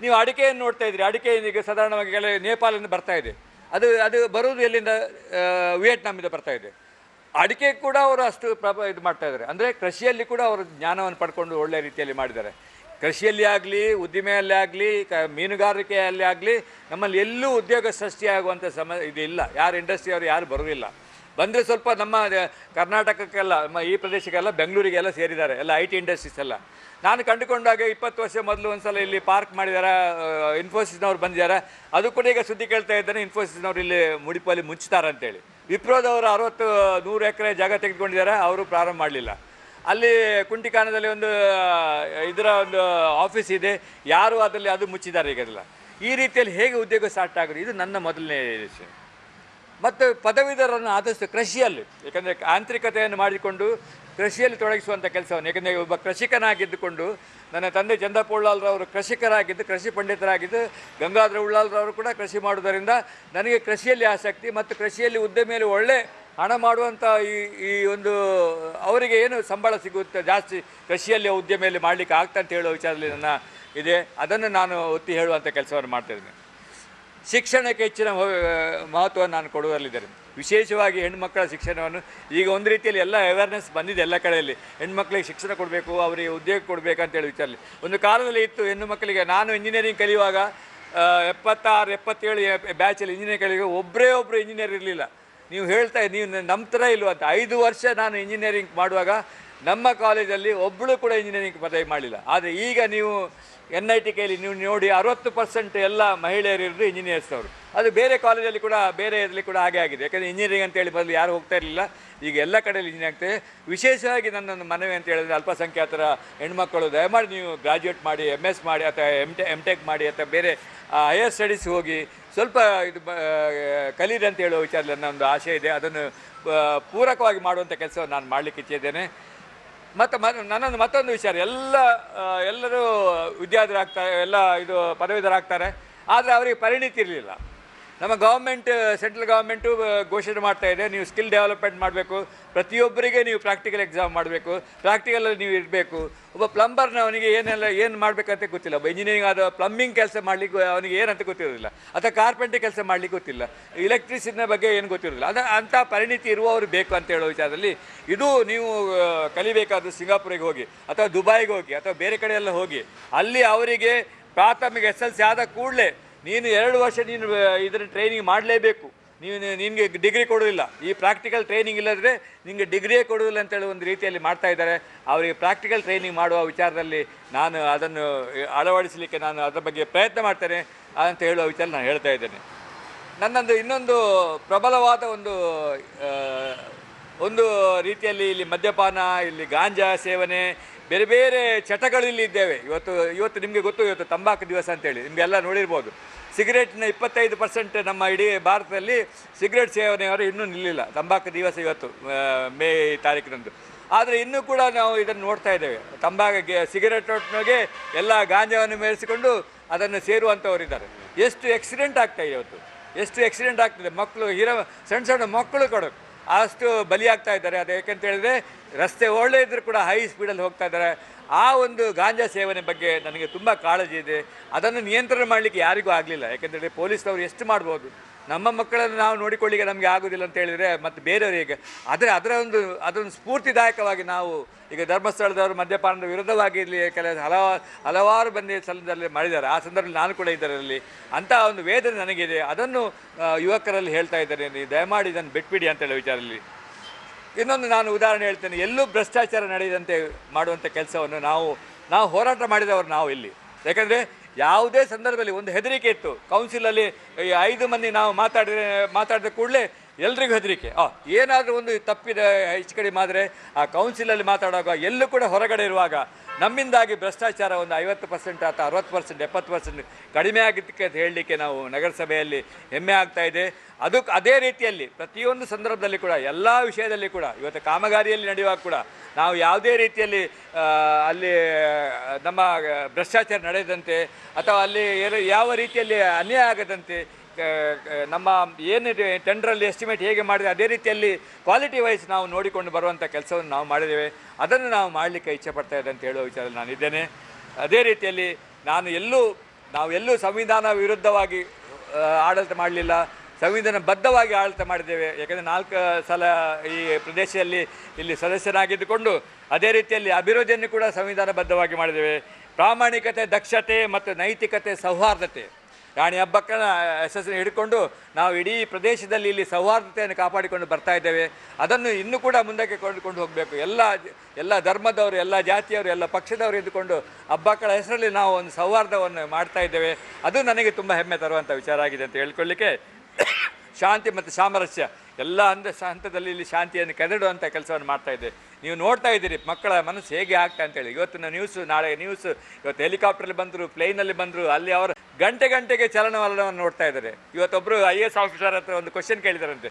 ನೀವು ಅಡಿಕೆಯನ್ನು ನೋಡ್ತಾ ಇದ್ದೀರಿ. ಅಡಿಕೆ ಈಗ ಸಾಧಾರಣವಾಗಿ ಕೆಲ ನೇಪಾಳದಿಂದ ಬರ್ತಾ ಇದೆ. ಅದು ಅದು ಬರುವುದು ಎಲ್ಲಿಂದ ವಿಯೆಟ್ನಾಮಿಂದ ಬರ್ತಾ ಇದೆ. ಅಡಿಕೆ ಕೂಡ ಅವರು ಅಷ್ಟು ಪ್ರಬ, ಇದು ಮಾಡ್ತಾ ಇದ್ದಾರೆ. ಅಂದರೆ ಕೃಷಿಯಲ್ಲಿ ಕೂಡ ಅವರು ಜ್ಞಾನವನ್ನು ಪಡ್ಕೊಂಡು ಒಳ್ಳೆಯ ರೀತಿಯಲ್ಲಿ ಮಾಡಿದ್ದಾರೆ. ಕೃಷಿಯಲ್ಲಿ ಆಗಲಿ, ಉದ್ದಿಮೆಯಲ್ಲಿ ಆಗಲಿ, ಕ, ಮೀನುಗಾರಿಕೆಯಲ್ಲಿ ಆಗಲಿ, ನಮ್ಮಲ್ಲಿ ಎಲ್ಲೂ ಉದ್ಯೋಗ ಸೃಷ್ಟಿಯಾಗುವಂಥ ಸಮ ಇಲ್ಲ ಯಾರು ಇಂಡಸ್ಟ್ರಿಯವರು ಯಾರು ಬರೋದಿಲ್ಲ ಬಂದರೆ ಸ್ವಲ್ಪ ನಮ್ಮ ಕರ್ನಾಟಕಕ್ಕೆಲ್ಲ, ನಮ್ಮ ಈ ಪ್ರದೇಶಕ್ಕೆಲ್ಲ ಬೆಂಗಳೂರಿಗೆಲ್ಲ ಸೇರಿದ್ದಾರೆ, ಎಲ್ಲ ಐ ಟಿ ಇಂಡಸ್ಟ್ರೀಸ್ ಎಲ್ಲ. ನಾನು ಕಂಡುಕೊಂಡಾಗ ಇಪ್ಪತ್ತು ವರ್ಷ ಮೊದಲು ಒಂದ್ಸಲ ಇಲ್ಲಿ ಪಾರ್ಕ್ ಮಾಡಿದ್ದಾರೆ ಇನ್ಫೋಸಿಸ್ನವ್ರು ಬಂದಿದ್ದಾರೆ. ಅದು ಕೂಡ ಈಗ ಸುದ್ದಿ ಕೇಳ್ತಾ ಇದ್ದಾನೆ ಇನ್ಫೋಸಿಸ್ನವ್ರು ಇಲ್ಲಿ ಮುಡಿಪಲ್ಲಿ ಮುಚ್ಚುತ್ತಾರೆ ಅಂತೇಳಿ. ವಿಪ್ರೋದವರು ಅರವತ್ತು, ನೂರು ಎಕರೆ ಜಾಗ ತೆಗೆದುಕೊಂಡಿದ್ದಾರೆ, ಅವರು ಪ್ರಾರಂಭ ಮಾಡಲಿಲ್ಲ. ಅಲ್ಲಿ ಕುಂಟಿಕಾನದಲ್ಲಿ ಒಂದು ಇದರ ಒಂದು ಆಫೀಸ್ ಇದೆ, ಯಾರು ಅದರಲ್ಲಿ ಅದು ಮುಚ್ಚಿದ್ದಾರೆ ಈಗ ಈ ರೀತಿಯಲ್ಲಿ ಹೇಗೆ ಉದ್ಯೋಗ ಸ್ಟಾರ್ಟ್ ಆಗೋದು? ಇದು ನನ್ನ ಮೊದಲನೇ ವಿಷಯ ಮತ್ತು ಪದವೀಧರನ್ನು ಆದಷ್ಟು ಕೃಷಿಯಲ್ಲಿ, ಏಕೆಂದರೆ ಆಂತರಿಕತೆಯನ್ನು ಮಾಡಿಕೊಂಡು ಕೃಷಿಯಲ್ಲಿ ತೊಡಗಿಸುವಂಥ ಕೆಲಸವನ್ನು, ಏಕೆಂದರೆ ಒಬ್ಬ ಕೃಷಿಕನಾಗಿದ್ದುಕೊಂಡು ನನ್ನ ತಂದೆ ಚಂದಪ್ಪ ಉಳ್ಳಾಲ್ರವರು ಕೃಷಿಕರಾಗಿದ್ದು, ಕೃಷಿ ಪಂಡಿತರಾಗಿದ್ದು, ಗಂಗಾಧರ ಉಳ್ಳಾಲ್ರವರು ಕೂಡ ಕೃಷಿ ಮಾಡುವುದರಿಂದ ನನಗೆ ಕೃಷಿಯಲ್ಲಿ ಆಸಕ್ತಿ ಮತ್ತು ಕೃಷಿಯಲ್ಲಿ ಉದ್ದಿಮೆಯಲ್ಲಿ ಒಳ್ಳೆ ಹಣ ಮಾಡುವಂಥ ಈ ಈ ಒಂದು ಅವರಿಗೆ ಏನು ಸಂಬಳ ಸಿಗುತ್ತೆ, ಜಾಸ್ತಿ ಕೃಷಿಯಲ್ಲಿ ಉದ್ಯಮೆಯಲ್ಲಿ ಮಾಡಲಿಕ್ಕೆ ಆಗ್ತಾ ಅಂತ ಹೇಳೋ ವಿಚಾರದಲ್ಲಿ ನನ್ನ ಇದೆ. ಅದನ್ನು ನಾನು ಒತ್ತಿ ಹೇಳುವಂಥ ಕೆಲಸವನ್ನು ಮಾಡ್ತಾಯಿದ್ದೇನೆ ಶಿಕ್ಷಣಕ್ಕೆ ಹೆಚ್ಚಿನ ಮಹ- ಮಹತ್ವವನ್ನು ನಾನು ಕೊಡುವಲ್ಲಿದ್ದೇನೆ. ವಿಶೇಷವಾಗಿ ಹೆಣ್ಮಕ್ಕಳ ಶಿಕ್ಷಣವನ್ನು ಈಗ ಒಂದು ರೀತಿಯಲ್ಲಿ ಎಲ್ಲ ಅವೇರ್ನೆಸ್ ಬಂದಿದೆ ಎಲ್ಲ ಕಡೆಯಲ್ಲಿ. ಹೆಣ್ಮಕ್ಳಿಗೆ ಶಿಕ್ಷಣ ಕೊಡಬೇಕು, ಅವರಿಗೆ ಉದ್ಯೋಗ ಕೊಡಬೇಕು ಅಂತೇಳಿ ವಿಚಾರಲಿ ಒಂದು ಕಾಲದಲ್ಲಿ ಇತ್ತು ಹೆಣ್ಣು ಮಕ್ಕಳಿಗೆ, ನಾನು ಇಂಜಿನಿಯರಿಂಗ್ ಕಲಿಯುವಾಗ ಎಪ್ಪತ್ತಾರು, ಎಪ್ಪತ್ತೇಳು ಬ್ಯಾಚಲ್ಲಿ ಇಂಜಿನಿಯರಿಂಗ್ ಕಲಿಯುವಾಗ ಒಬ್ಬರೇ ಒಬ್ಬರು ಇಂಜಿನಿಯರ್ ಇರಲಿಲ್ಲ. ನೀವು ಹೇಳ್ತಾ, ನೀವು ನಮ್ಮ ಥರ ಇಲ್ವಂತ ಐದು ವರ್ಷ ನಾನು ಇಂಜಿನಿಯರಿಂಗ್ ಮಾಡುವಾಗ ನಮ್ಮ ಕಾಲೇಜಲ್ಲಿ ಒಬ್ಬಳು ಕೂಡ ಇಂಜಿನಿಯರಿಂಗ್ ಪದವಿ ಮಾಡಲಿಲ್ಲ ಆದರೆ ಈಗ ನೀವು ಎನ್ ಐ ಟಿ ಕೆಯಲ್ಲಿ ನೀವು ನೋಡಿ ಅರವತ್ತು ಪರ್ಸೆಂಟ್ ಎಲ್ಲ ಮಹಿಳೆಯರು ಇರೋದು ಇಂಜಿನಿಯರ್ಸ್ ಅವರು. ಅದು ಬೇರೆ ಕಾಲೇಜಲ್ಲಿ ಕೂಡ, ಬೇರೆ ಇದರಲ್ಲಿ ಕೂಡ ಹಾಗೆ ಆಗಿದೆ. ಯಾಕಂದರೆ ಇಂಜಿನಿಯರಿಂಗ್ ಅಂತೇಳಿ ಬದಲು ಯಾರು ಹೋಗ್ತಾ ಇರಲಿಲ್ಲ. ಈಗ ಎಲ್ಲ ಕಡೆಯಲ್ಲಿ ಇಂಜಿನಿಯರ್ ಆಗ್ತದೆ ವಿಶೇಷವಾಗಿ ನನ್ನೊಂದು ಮನವಿ ಅಂತ ಹೇಳಿದ್ರೆ ಅಲ್ಪಸಂಖ್ಯಾತರ ಹೆಣ್ಮಕ್ಕಳು ದಯಮಾಡಿ ನೀವು ಗ್ರಾಜ್ಯುಯೇಟ್ ಮಾಡಿ ಎಂ ಎಸ್ ಮಾಡಿ, ಅಥವಾ ಎಂ ಟೆ ಎಂ ಟೆಕ್ ಮಾಡಿ, ಅಥವಾ ಬೇರೆ ಹೈಯರ್ ಸ್ಟಡೀಸ್ ಹೋಗಿ ಸ್ವಲ್ಪ ಇದು ಕಲೀರಿ ಅಂತ ಹೇಳುವ ವಿಚಾರದಲ್ಲಿ ನನ್ನ ಒಂದು ಆಶೆ ಇದೆ. ಅದನ್ನು ಪೂರಕವಾಗಿ ಮಾಡುವಂಥ ಕೆಲಸವನ್ನು ನಾನು ಮಾಡಲಿಕ್ಕೆ ಇಚ್ಛಿದ್ದೇನೆ. ಮತ್ತು ನನ್ನೊಂದು ಮತ್ತೊಂದು ವಿಚಾರ. ಎಲ್ಲ ಎಲ್ಲರೂ ವಿದ್ಯಾರ್ಥಿರಾಗ್ತಾರೆ ಎಲ್ಲ ಇದು ಪದವೀಧರಾಗ್ತಾರೆ. ಆದರೆ ಅವರಿಗೆ ಪರಿಣಿತಿ ಇರಲಿಲ್ಲ. ನಮ್ಮ ಗೌರ್ಮೆಂಟ್ ಸೆಂಟ್ರಲ್ ಗೌರ್ಮೆಂಟು ಘೋಷಣೆ ಮಾಡ್ತಾ ಇದೆ. ನೀವು ಸ್ಕಿಲ್ ಡೆವಲಪ್ಮೆಂಟ್ ಮಾಡಬೇಕು. ಪ್ರತಿಯೊಬ್ಬರಿಗೆ ನೀವು ಪ್ರಾಕ್ಟಿಕಲ್ ಎಕ್ಸಾಮ್ ಮಾಡಬೇಕು. ಪ್ರಾಕ್ಟಿಕಲಲ್ಲಿ ನೀವು ಇರಬೇಕು. ಒಬ್ಬ ಪ್ಲಂಬರ್ನ ಅವನಿಗೆ ಏನೆಲ್ಲ, ಏನು ಮಾಡಬೇಕಂತ ಗೊತ್ತಿಲ್ಲ. ಒಬ್ಬ ಇಂಜಿನಿಯರಿಂಗ್ ಆದ ಪ್ಲಂಬಿಂಗ್ ಕೆಲಸ ಮಾಡಲಿಕ್ಕೆ ಅವನಿಗೆ ಏನಂತ ಗೊತ್ತಿರೋದಿಲ್ಲ. ಅಥವಾ ಕಾರ್ಪೆಂಟ್ರಿ ಕೆಲಸ ಮಾಡಲಿಕ್ಕೆ ಗೊತ್ತಿಲ್ಲ. ಇಲೆಕ್ಟ್ರಿಸಿಟಿನ ಬಗ್ಗೆ ಏನು ಗೊತ್ತಿರೋದಿಲ್ಲ. ಅದ ಅಂಥ ಪರಿಣಿತಿ ಇರುವವರು ಬೇಕು ಅಂತ ಹೇಳೋ ವಿಚಾರದಲ್ಲಿ ಇದು ನೀವು ಕಲಿಬೇಕಾದ್ರೂ ಸಿಂಗಾಪುರಿಗೆ ಹೋಗಿ, ಅಥವಾ ದುಬೈಗೆ ಹೋಗಿ, ಅಥವಾ ಬೇರೆ ಕಡೆ ಎಲ್ಲ ಹೋಗಿ, ಅಲ್ಲಿ ಅವರಿಗೆ ಪ್ರಾಥಮಿಕ ಎಸ್ ಎಲ್ ಸಿ ಆದ ಕೂಡಲೇ ನೀನು ಎರಡು ವರ್ಷ ನೀನು ಇದರ ಟ್ರೈನಿಂಗ್ ಮಾಡಲೇಬೇಕು. ನೀನು, ನಿನಗೆ ಡಿಗ್ರಿ ಕೊಡೋದಿಲ್ಲ. ಈ ಪ್ರಾಕ್ಟಿಕಲ್ ಟ್ರೈನಿಂಗ್ ಇಲ್ಲದ್ರೆ ನಿಮಗೆ ಡಿಗ್ರಿಯೇ ಕೊಡೋದಿಲ್ಲ ಅಂತೇಳಿ ಒಂದು ರೀತಿಯಲ್ಲಿ ಮಾಡ್ತಾ ಇದ್ದಾರೆ. ಅವರಿಗೆ ಪ್ರಾಕ್ಟಿಕಲ್ ಟ್ರೈನಿಂಗ್ ಮಾಡುವ ವಿಚಾರದಲ್ಲಿ ನಾನು ಅದನ್ನು ಅಳವಡಿಸಲಿಕ್ಕೆ ನಾನು ಅದರ ಬಗ್ಗೆ ಪ್ರಯತ್ನ ಮಾಡ್ತೇನೆ ಅಂತ ಹೇಳುವ ವಿಚಾರ ನಾನು ಹೇಳ್ತಾ ಇದ್ದೇನೆ. ನನ್ನೊಂದು ಇನ್ನೊಂದು ಪ್ರಬಲವಾದ ಒಂದು ಒಂದು ರೀತಿಯಲ್ಲಿ ಇಲ್ಲಿ ಮದ್ಯಪಾನ, ಇಲ್ಲಿ ಗಾಂಜಾ ಸೇವನೆ, ಬೇರೆ ಬೇರೆ ಚಟಗಳು ಇಲ್ಲಿ ಇದ್ದೇವೆ. ಇವತ್ತು ಇವತ್ತು ನಿಮಗೆ ಗೊತ್ತು, ಇವತ್ತು ತಂಬಾಕು ದಿವಸ ಅಂತೇಳಿ. ನಿಮಗೆಲ್ಲ ನೋಡಿರ್ಬೋದು. ಸಿಗರೇಟ್ನ ಇಪ್ಪತ್ತೈದು ಪರ್ಸೆಂಟ್ ನಮ್ಮ ಇಡೀ ಭಾರತದಲ್ಲಿ ಸಿಗರೇಟ್ ಸೇವನೆಯವರು ಇನ್ನೂ ನಿಲ್ಲಿಲ್ಲ. ತಂಬಾಕು ದಿವಸ ಇವತ್ತು ಮೇ ತಾರೀಕಿನಂದು ಆದರೆ ಇನ್ನೂ ಕೂಡ ನಾವು ಇದನ್ನು ನೋಡ್ತಾ ಇದ್ದೇವೆ. ತಂಬಾಕು ಸಿಗರೇಟ್ ಒಟ್ಟಿನಾಗೆ ಎಲ್ಲ ಗಾಂಜಾವನ್ನು ಮೇರಿಸಿಕೊಂಡು ಅದನ್ನು ಸೇರುವಂಥವರಿದ್ದಾರೆ ಎಷ್ಟು ಆಕ್ಸಿಡೆಂಟ್ ಆಗ್ತಾ ಇದೆ ಇವತ್ತು. ಎಷ್ಟು ಆಕ್ಸಿಡೆಂಟ್ ಆಗ್ತದೆ. ಮಕ್ಕಳು, ಹೀರೋ, ಸಣ್ಣ ಸಣ್ಣ ಮಕ್ಕಳು ಕೂಡ. ಅಷ್ಟು ಬಲಿಯಾಗ್ತಾ ಇದ್ದಾರೆ. ಅದು ಯಾಕೆಂತ ಹೇಳಿದ್ರೆ ರಸ್ತೆ ಒಳ್ಳೆ ಇದ್ರೂ ಕೂಡ ಹೈ ಸ್ಪೀಡಲ್ಲಿ ಹೋಗ್ತಾ ಇದ್ದಾರೆ. ಆ ಒಂದು ಗಾಂಜಾ ಸೇವನೆ ಬಗ್ಗೆ ನನಗೆ ತುಂಬ ಕಾಳಜಿ ಇದೆ. ಅದನ್ನು ನಿಯಂತ್ರಣ ಮಾಡಲಿಕ್ಕೆ ಯಾರಿಗೂ ಆಗಲಿಲ್ಲ. ಯಾಕೆಂದರೆ ಪೊಲೀಸ್ನವರು ಎಷ್ಟು ಮಾಡ್ಬೋದು? ನಮ್ಮ ಮಕ್ಕಳನ್ನು ನಾವು ನೋಡಿಕೊಳ್ಳಿಕ್ಕೆ ನಮಗೆ ಆಗೋದಿಲ್ಲ ಅಂತ ಹೇಳಿದರೆ ಮತ್ತು ಬೇರೆಯವರಿಗೆ ಆದರೆ ಅದರ ಒಂದು, ಅದೊಂದು ಸ್ಫೂರ್ತಿದಾಯಕವಾಗಿ ನಾವು ಈಗ ಧರ್ಮಸ್ಥಳದವರು ಮದ್ಯಪಾನದ ವಿರುದ್ಧವಾಗಿ ಇಲ್ಲಿ ಕೆಲ ಹಲವಾರು ಹಲವಾರು ಬಂದಿ ಸ್ಥಳದಲ್ಲಿ ಮಾಡಿದ್ದಾರೆ. ಆ ಸಂದರ್ಭದಲ್ಲಿ ನಾನು ಕೂಡ ಇದರಲ್ಲಿ ಅಂತ ಒಂದು ವೇದನೆ ನನಗಿದೆ. ಅದನ್ನು ಯುವಕರಲ್ಲಿ ಹೇಳ್ತಾ ಇದ್ದಾರೆ. ನೀವು ದಯಮಾಡಿ ಇದನ್ನು ಬಿಟ್ಬಿಡಿ ಅಂತ ಹೇಳೋ ವಿಚಾರದಲ್ಲಿ. ಇನ್ನೊಂದು ನಾನು ಉದಾಹರಣೆ ಹೇಳ್ತೇನೆ. ಎಲ್ಲೂ ಭ್ರಷ್ಟಾಚಾರ ನಡೆಯದಂತೆ ಮಾಡುವಂಥ ಕೆಲಸವನ್ನು ನಾವು ನಾವು ಹೋರಾಟ ಮಾಡಿದವರು ನಾವು ಇಲ್ಲಿ. ಯಾಕಂದರೆ ಯಾವುದೇ ಸಂದರ್ಭದಲ್ಲಿ ಒಂದು ಹೆದರಿಕೆ ಇತ್ತು. ಕೌನ್ಸಿಲಲ್ಲಿ ಈ ಐದು ಮಂದಿ ನಾವು ಮಾತಾಡಿದ್ರೆ, ಮಾತಾಡಿದ ಕೂಡಲೇ ಎಲ್ರಿಗೂ ಹೆದರಿಕೆ. ಆ, ಏನಾದರೂ ಒಂದು ತಪ್ಪಿದ, ಹೆಚ್ಚು ಕಡಿಮೆ ಆದರೆ ಆ ಕೌನ್ಸಿಲಲ್ಲಿ ಮಾತಾಡುವಾಗ ಎಲ್ಲೂ ಕೂಡ ಹೊರಗಡೆ ಇರುವಾಗ ನಮ್ಮಿಂದಾಗಿ ಭ್ರಷ್ಟಾಚಾರ ಒಂದು ಐವತ್ತು ಪರ್ಸೆಂಟ್ ಅಥವಾ ಅರವತ್ತು ಪರ್ಸೆಂಟ್, ಎಪ್ಪತ್ತು ಪರ್ಸೆಂಟ್ ಕಡಿಮೆ ಆಗಿದ್ದಕ್ಕೆ ಅಂತ ಹೇಳಲಿಕ್ಕೆ ನಾವು ನಗರಸಭೆಯಲ್ಲಿ ಹೆಮ್ಮೆ ಆಗ್ತಾ ಇದೆ. ಅದಕ್ಕೆ ಅದೇ ರೀತಿಯಲ್ಲಿ ಪ್ರತಿಯೊಂದು ಸಂದರ್ಭದಲ್ಲಿ ಕೂಡ, ಎಲ್ಲ ವಿಷಯದಲ್ಲಿ ಕೂಡ, ಇವತ್ತು ಕಾಮಗಾರಿಯಲ್ಲಿ ನಡೆಯುವಾಗ ಕೂಡ ನಾವು ಯಾವುದೇ ರೀತಿಯಲ್ಲಿ ಅಲ್ಲಿ ನಮ್ಮ ಭ್ರಷ್ಟಾಚಾರ ನಡೆಯದಂತೆ ಅಥವಾ ಅಲ್ಲಿ ಯಾವ ರೀತಿಯಲ್ಲಿ ಅನ್ಯಾಯ ಆಗದಂತೆ ನಮ್ಮ ಏನಿದೆ ಟೆಂಡ್ರಲ್ಲಿ ಎಸ್ಟಿಮೇಟ್ ಹೇಗೆ ಮಾಡಿದೆ ಅದೇ ರೀತಿಯಲ್ಲಿ ಕ್ವಾಲಿಟಿ ವೈಸ್ ನಾವು ನೋಡಿಕೊಂಡು ಬರುವಂಥ ಕೆಲಸವನ್ನು ನಾವು ಮಾಡಿದ್ದೇವೆ. ಅದನ್ನು ನಾವು ಮಾಡಲಿಕ್ಕೆ ಇಚ್ಛೆ ಇದೆ ಅಂತ ಹೇಳುವ ವಿಚಾರ ನಾನಿದ್ದೇನೆ ಅದೇ ರೀತಿಯಲ್ಲಿ ನಾನು ಎಲ್ಲೂ, ನಾವು ಎಲ್ಲೂ ಸಂವಿಧಾನ ವಿರುದ್ಧವಾಗಿ ಆಡಳಿತ ಮಾಡಲಿಲ್ಲ. ಸಂವಿಧಾನ ಬದ್ಧವಾಗಿ ಆಡಳಿತ ಮಾಡಿದ್ದೇವೆ. ಯಾಕೆಂದರೆ ನಾಲ್ಕು ಸಲ ಈ ಪ್ರದೇಶದಲ್ಲಿ ಇಲ್ಲಿ ಸದಸ್ಯರಾಗಿದ್ದುಕೊಂಡು ಅದೇ ರೀತಿಯಲ್ಲಿ ಅಭಿವೃದ್ಧಿಯನ್ನು ಕೂಡ ಸಂವಿಧಾನ ಬದ್ಧವಾಗಿ ಮಾಡಿದ್ದೇವೆ. ಪ್ರಾಮಾಣಿಕತೆ, ದಕ್ಷತೆ ಮತ್ತು ನೈತಿಕತೆ, ಸೌಹಾರ್ದತೆ. ರಾಣಿ ಹಬ್ಬಕ್ಕನ ಯಶಸ್ಸನ್ನು ಹಿಡ್ಕೊಂಡು ನಾವು ಇಡೀ ಪ್ರದೇಶದಲ್ಲಿ ಇಲ್ಲಿ ಸೌಹಾರ್ದತೆಯನ್ನು ಕಾಪಾಡಿಕೊಂಡು ಬರ್ತಾ ಇದ್ದೇವೆ. ಅದನ್ನು ಇನ್ನೂ ಕೂಡ ಮುಂದಕ್ಕೆ ಕೊಂಡುಕೊಂಡು ಹೋಗಬೇಕು. ಎಲ್ಲ ಎಲ್ಲ ಧರ್ಮದವರು, ಎಲ್ಲ ಜಾತಿಯವರು, ಎಲ್ಲ ಪಕ್ಷದವರು ಇದ್ದುಕೊಂಡು ಹಬ್ಬಕ್ಕಳ ಹೆಸರಲ್ಲಿ ನಾವು ಒಂದು ಸೌಹಾರ್ದವನ್ನು ಮಾಡ್ತಾ ಇದ್ದೇವೆ. ಅದು ನನಗೆ ತುಂಬ ಹೆಮ್ಮೆ ತರುವಂಥ ವಿಚಾರ ಆಗಿದೆ ಅಂತ ಹೇಳ್ಕೊಳ್ಳಿಕ್ಕೆ. ಶಾಂತಿ ಮತ್ತು ಸಾಮರಸ್ಯ. ಎಲ್ಲ ಹಂತ ಹಂತದಲ್ಲಿ ಇಲ್ಲಿ ಶಾಂತಿಯನ್ನು ಕದಡುವಂಥ ಕೆಲಸವನ್ನು ಮಾಡ್ತಾ ಇದೆ ನೀವು ನೋಡ್ತಾ ಇದ್ದೀರಿ ಮಕ್ಕಳ ಮನಸ್ಸು ಹೇಗೆ ಆಗ್ತಾ ಅಂತೇಳಿ ಇವತ್ತಿನ ನ್ಯೂಸು ನಾಳೆ ನ್ಯೂಸ್ ಇವತ್ತು ಹೆಲಿಕಾಪ್ಟ್ರಲ್ಲಿ ಬಂದರು ಪ್ಲೇನಲ್ಲಿ ಬಂದರು, ಅಲ್ಲಿ ಅವರು ಗಂಟೆ ಗಂಟೆಗೆ ಚಲನವಲನವನ್ನು ನೋಡ್ತಾ ಇದ್ದಾರೆ. ಇವತ್ತೊಬ್ಬರು ಐ ಎಸ್ ಆಫೀಸರ್ ಹತ್ರ ಒಂದು ಕ್ವಶನ್ ಕೇಳಿದಾರಂತೆ.